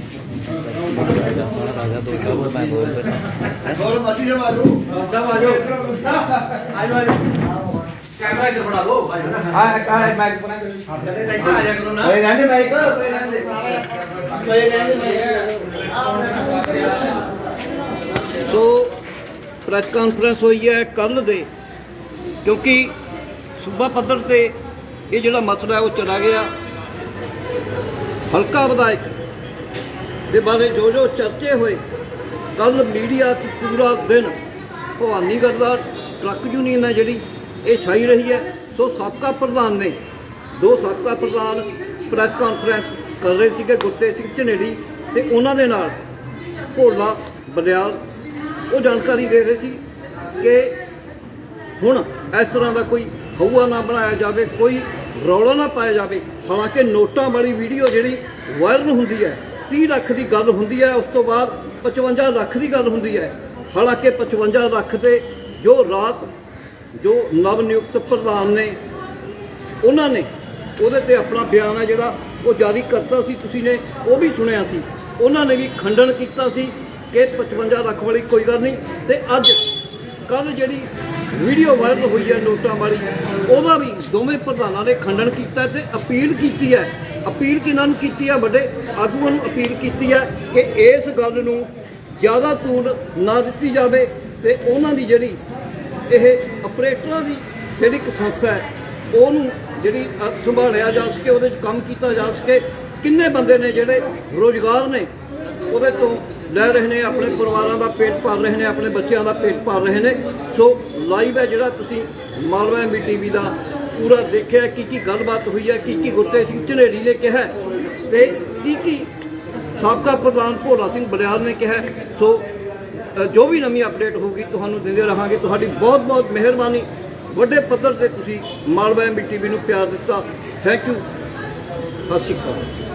ਸੋ ਪ੍ਰੈਸ ਕਾਨਫਰੰਸ ਹੋਈ ਹੈ ਕੱਲ ਦੇ ਕਿਉਂਕਿ ਸੂਬਾ ਪੱਧਰ ਤੇ ਇਹ ਜਿਹੜਾ ਮਸਲਾ ਹੈ ਉਹ ਚਲਾ ਗਿਆ। ਹਲਕਾ ਵਿਧਾਇਕ ਦੇ ਬਾਰੇ ਜੋ ਜੋ ਚਰਚੇ ਹੋਏ ਕੱਲ ਮੀਡੀਆ 'ਚ ਪੂਰਾ ਦਿਨ ਭਵਾਨੀਗੜ੍ਹ ਦਾ ਟਰੱਕ ਯੂਨੀਅਨ ਹੈ ਜਿਹੜੀ, ਇਹ ਛਾਈ ਰਹੀ ਹੈ। ਸੋ ਸਾਬਕਾ ਪ੍ਰਧਾਨ ਨੇ, ਦੋ ਸਾਬਕਾ ਪ੍ਰਧਾਨ ਪ੍ਰੈਸ ਕਾਨਫਰੰਸ ਕਰ ਰਹੇ ਸੀਗੇ ਗੁਰਤੇ ਸਿੰਘ ਝਨੇੜੀ ਤੇ ਉਹਨਾਂ ਦੇ ਨਾਲ ਭੋਲਾ ਬਲਿਆਲ। ਉਹ ਜਾਣਕਾਰੀ ਦੇ ਰਹੇ ਸੀ ਕਿ ਹੁਣ ਇਸ ਤਰ੍ਹਾਂ ਦਾ ਕੋਈ ਹਊਆ ਨਾ ਬਣਾਇਆ ਜਾਵੇ, ਕੋਈ ਰੌਲਾ ਨਾ ਪਾਇਆ ਜਾਵੇ। ਹਾਲਾਂਕਿ ਨੋਟਾਂ ਵਾਲੀ ਵੀਡੀਓ ਜਿਹੜੀ ਵਾਇਰਲ ਹੁੰਦੀ ਹੈ 30 ਲੱਖ ਦੀ ਗੱਲ ਹੁੰਦੀ ਹੈ, ਉਸ ਤੋਂ ਬਾਅਦ 55 ਲੱਖ ਦੀ ਗੱਲ ਹੁੰਦੀ ਹੈ। ਹਾਲਾਂਕਿ 55 ਲੱਖ ਤੇ ਜੋ ਰਾਤ, ਜੋ ਨਵ ਨਿਯੁਕਤ ਪ੍ਰਧਾਨ ਨੇ, ਉਹਨਾਂ ਨੇ ਉਹਦੇ ਤੇ ਆਪਣਾ ਬਿਆਨ ਹੈ ਜਿਹੜਾ ਉਹ ਜਾਰੀ ਕਰਤਾ ਸੀ, ਤੁਸੀਂ ਨੇ ਉਹ ਵੀ ਸੁਣਿਆ ਸੀ। ਉਹਨਾਂ ਨੇ ਵੀ ਖੰਡਨ ਕੀਤਾ ਸੀ ਕਿ 55 ਲੱਖ ਵਾਲੀ ਕੋਈ ਗੱਲ ਨਹੀਂ। ਤੇ ਅੱਜ ਕੱਲ ਜਿਹੜੀ ਵੀਡੀਓ ਵਾਇਰਲ ਹੋਈ ਹੈ ਨੋਟਾਂ ਵਾਲੀ। ਉਹਦਾ ਵੀ ਦੋਵੇਂ ਪ੍ਰਧਾਨਾਂ ਨੇ ਖੰਡਨ ਕੀਤਾ ਤੇ ਅਪੀਲ ਕੀਤੀ ਹੈ। ਅਪੀਲ ਕਿਹਨਾਂ ਨੂੰ ਕੀਤੀ ਹੈ? ਵੱਡੇ ਆਗੂਆਂ ਨੂੰ ਅਪੀਲ ਕੀਤੀ ਹੈ ਕਿ ਇਸ ਗੱਲ ਨੂੰ ਜ਼ਿਆਦਾ ਤੂਲ ਨਾ ਦਿੱਤੀ ਜਾਵੇ ਤੇ ਉਹਨਾਂ ਦੀ ਜਿਹੜੀ ਇਹ ਆਪਰੇਟਰਾਂ ਦੀ ਜਿਹੜੀ ਇੱਕ ਸੰਸਥਾ ਹੈ, ਉਹਨੂੰ ਜਿਹੜੀ ਸੰਭਾਲਿਆ ਜਾ ਸਕੇ, ਉਹਦੇ 'ਚ ਕੰਮ ਕੀਤਾ ਜਾ ਸਕੇ। ਕਿੰਨੇ ਬੰਦੇ ਨੇ ਜਿਹੜੇ ਰੋਜ਼ਗਾਰ ਨੇ, ਉਹਦੇ ਤੋਂ ਲੈ ਰਹੇ ਨੇ, ਆਪਣੇ ਪਰਿਵਾਰਾਂ ਦਾ ਪੇਟ ਭਰ ਰਹੇ ਨੇ, ਆਪਣੇ ਬੱਚਿਆਂ ਦਾ ਪੇਟ ਭਰ ਰਹੇ ਨੇ। ਸੋ ਲਾਈਵ ਹੈ ਜਿਹੜਾ ਤੁਸੀਂ ਮਾਲਵਾ ਐਮਬੀ ਟੀਵੀ ਦਾ ਪੂਰਾ ਦੇਖਿਆ ਕੀ ਕੀ ਗੱਲਬਾਤ ਹੋਈ ਹੈ ਕੀ ਕੀ ਗੁਰਤੇਜ ਸਿੰਘ ਝਨੇੜੀ ਨੇ ਕਿਹਾ ਹੈ ਤੇ ਕੀ ਕੀ ਸਾਬਕਾ ਪ੍ਰਧਾਨ ਭੋਲਾ ਸਿੰਘ ਬਲਿਆਰ ਨੇ ਕਿਹਾ ਸੋ ਜੋ ਵੀ ਨਵੀਂ ਅਪਡੇਟ ਹੋਊਗੀ, ਤੁਹਾਨੂੰ ਦਿੰਦੇ ਰਹਾਂਗੇ। ਤੁਹਾਡੀ ਬਹੁਤ ਬਹੁਤ ਮਿਹਰਬਾਨੀ। ਵੱਡੇ ਪੱਧਰ ਤੇ ਤੁਸੀਂ ਮਾਲਵਾ ਐਮਬੀ ਟੀਵੀ ਨੂੰ ਪਿਆਰ ਦਿੱਤਾ। ਥੈਂਕ ਯੂ ਸਤਿ ਸ਼੍ਰੀ ਅਕਾਲ।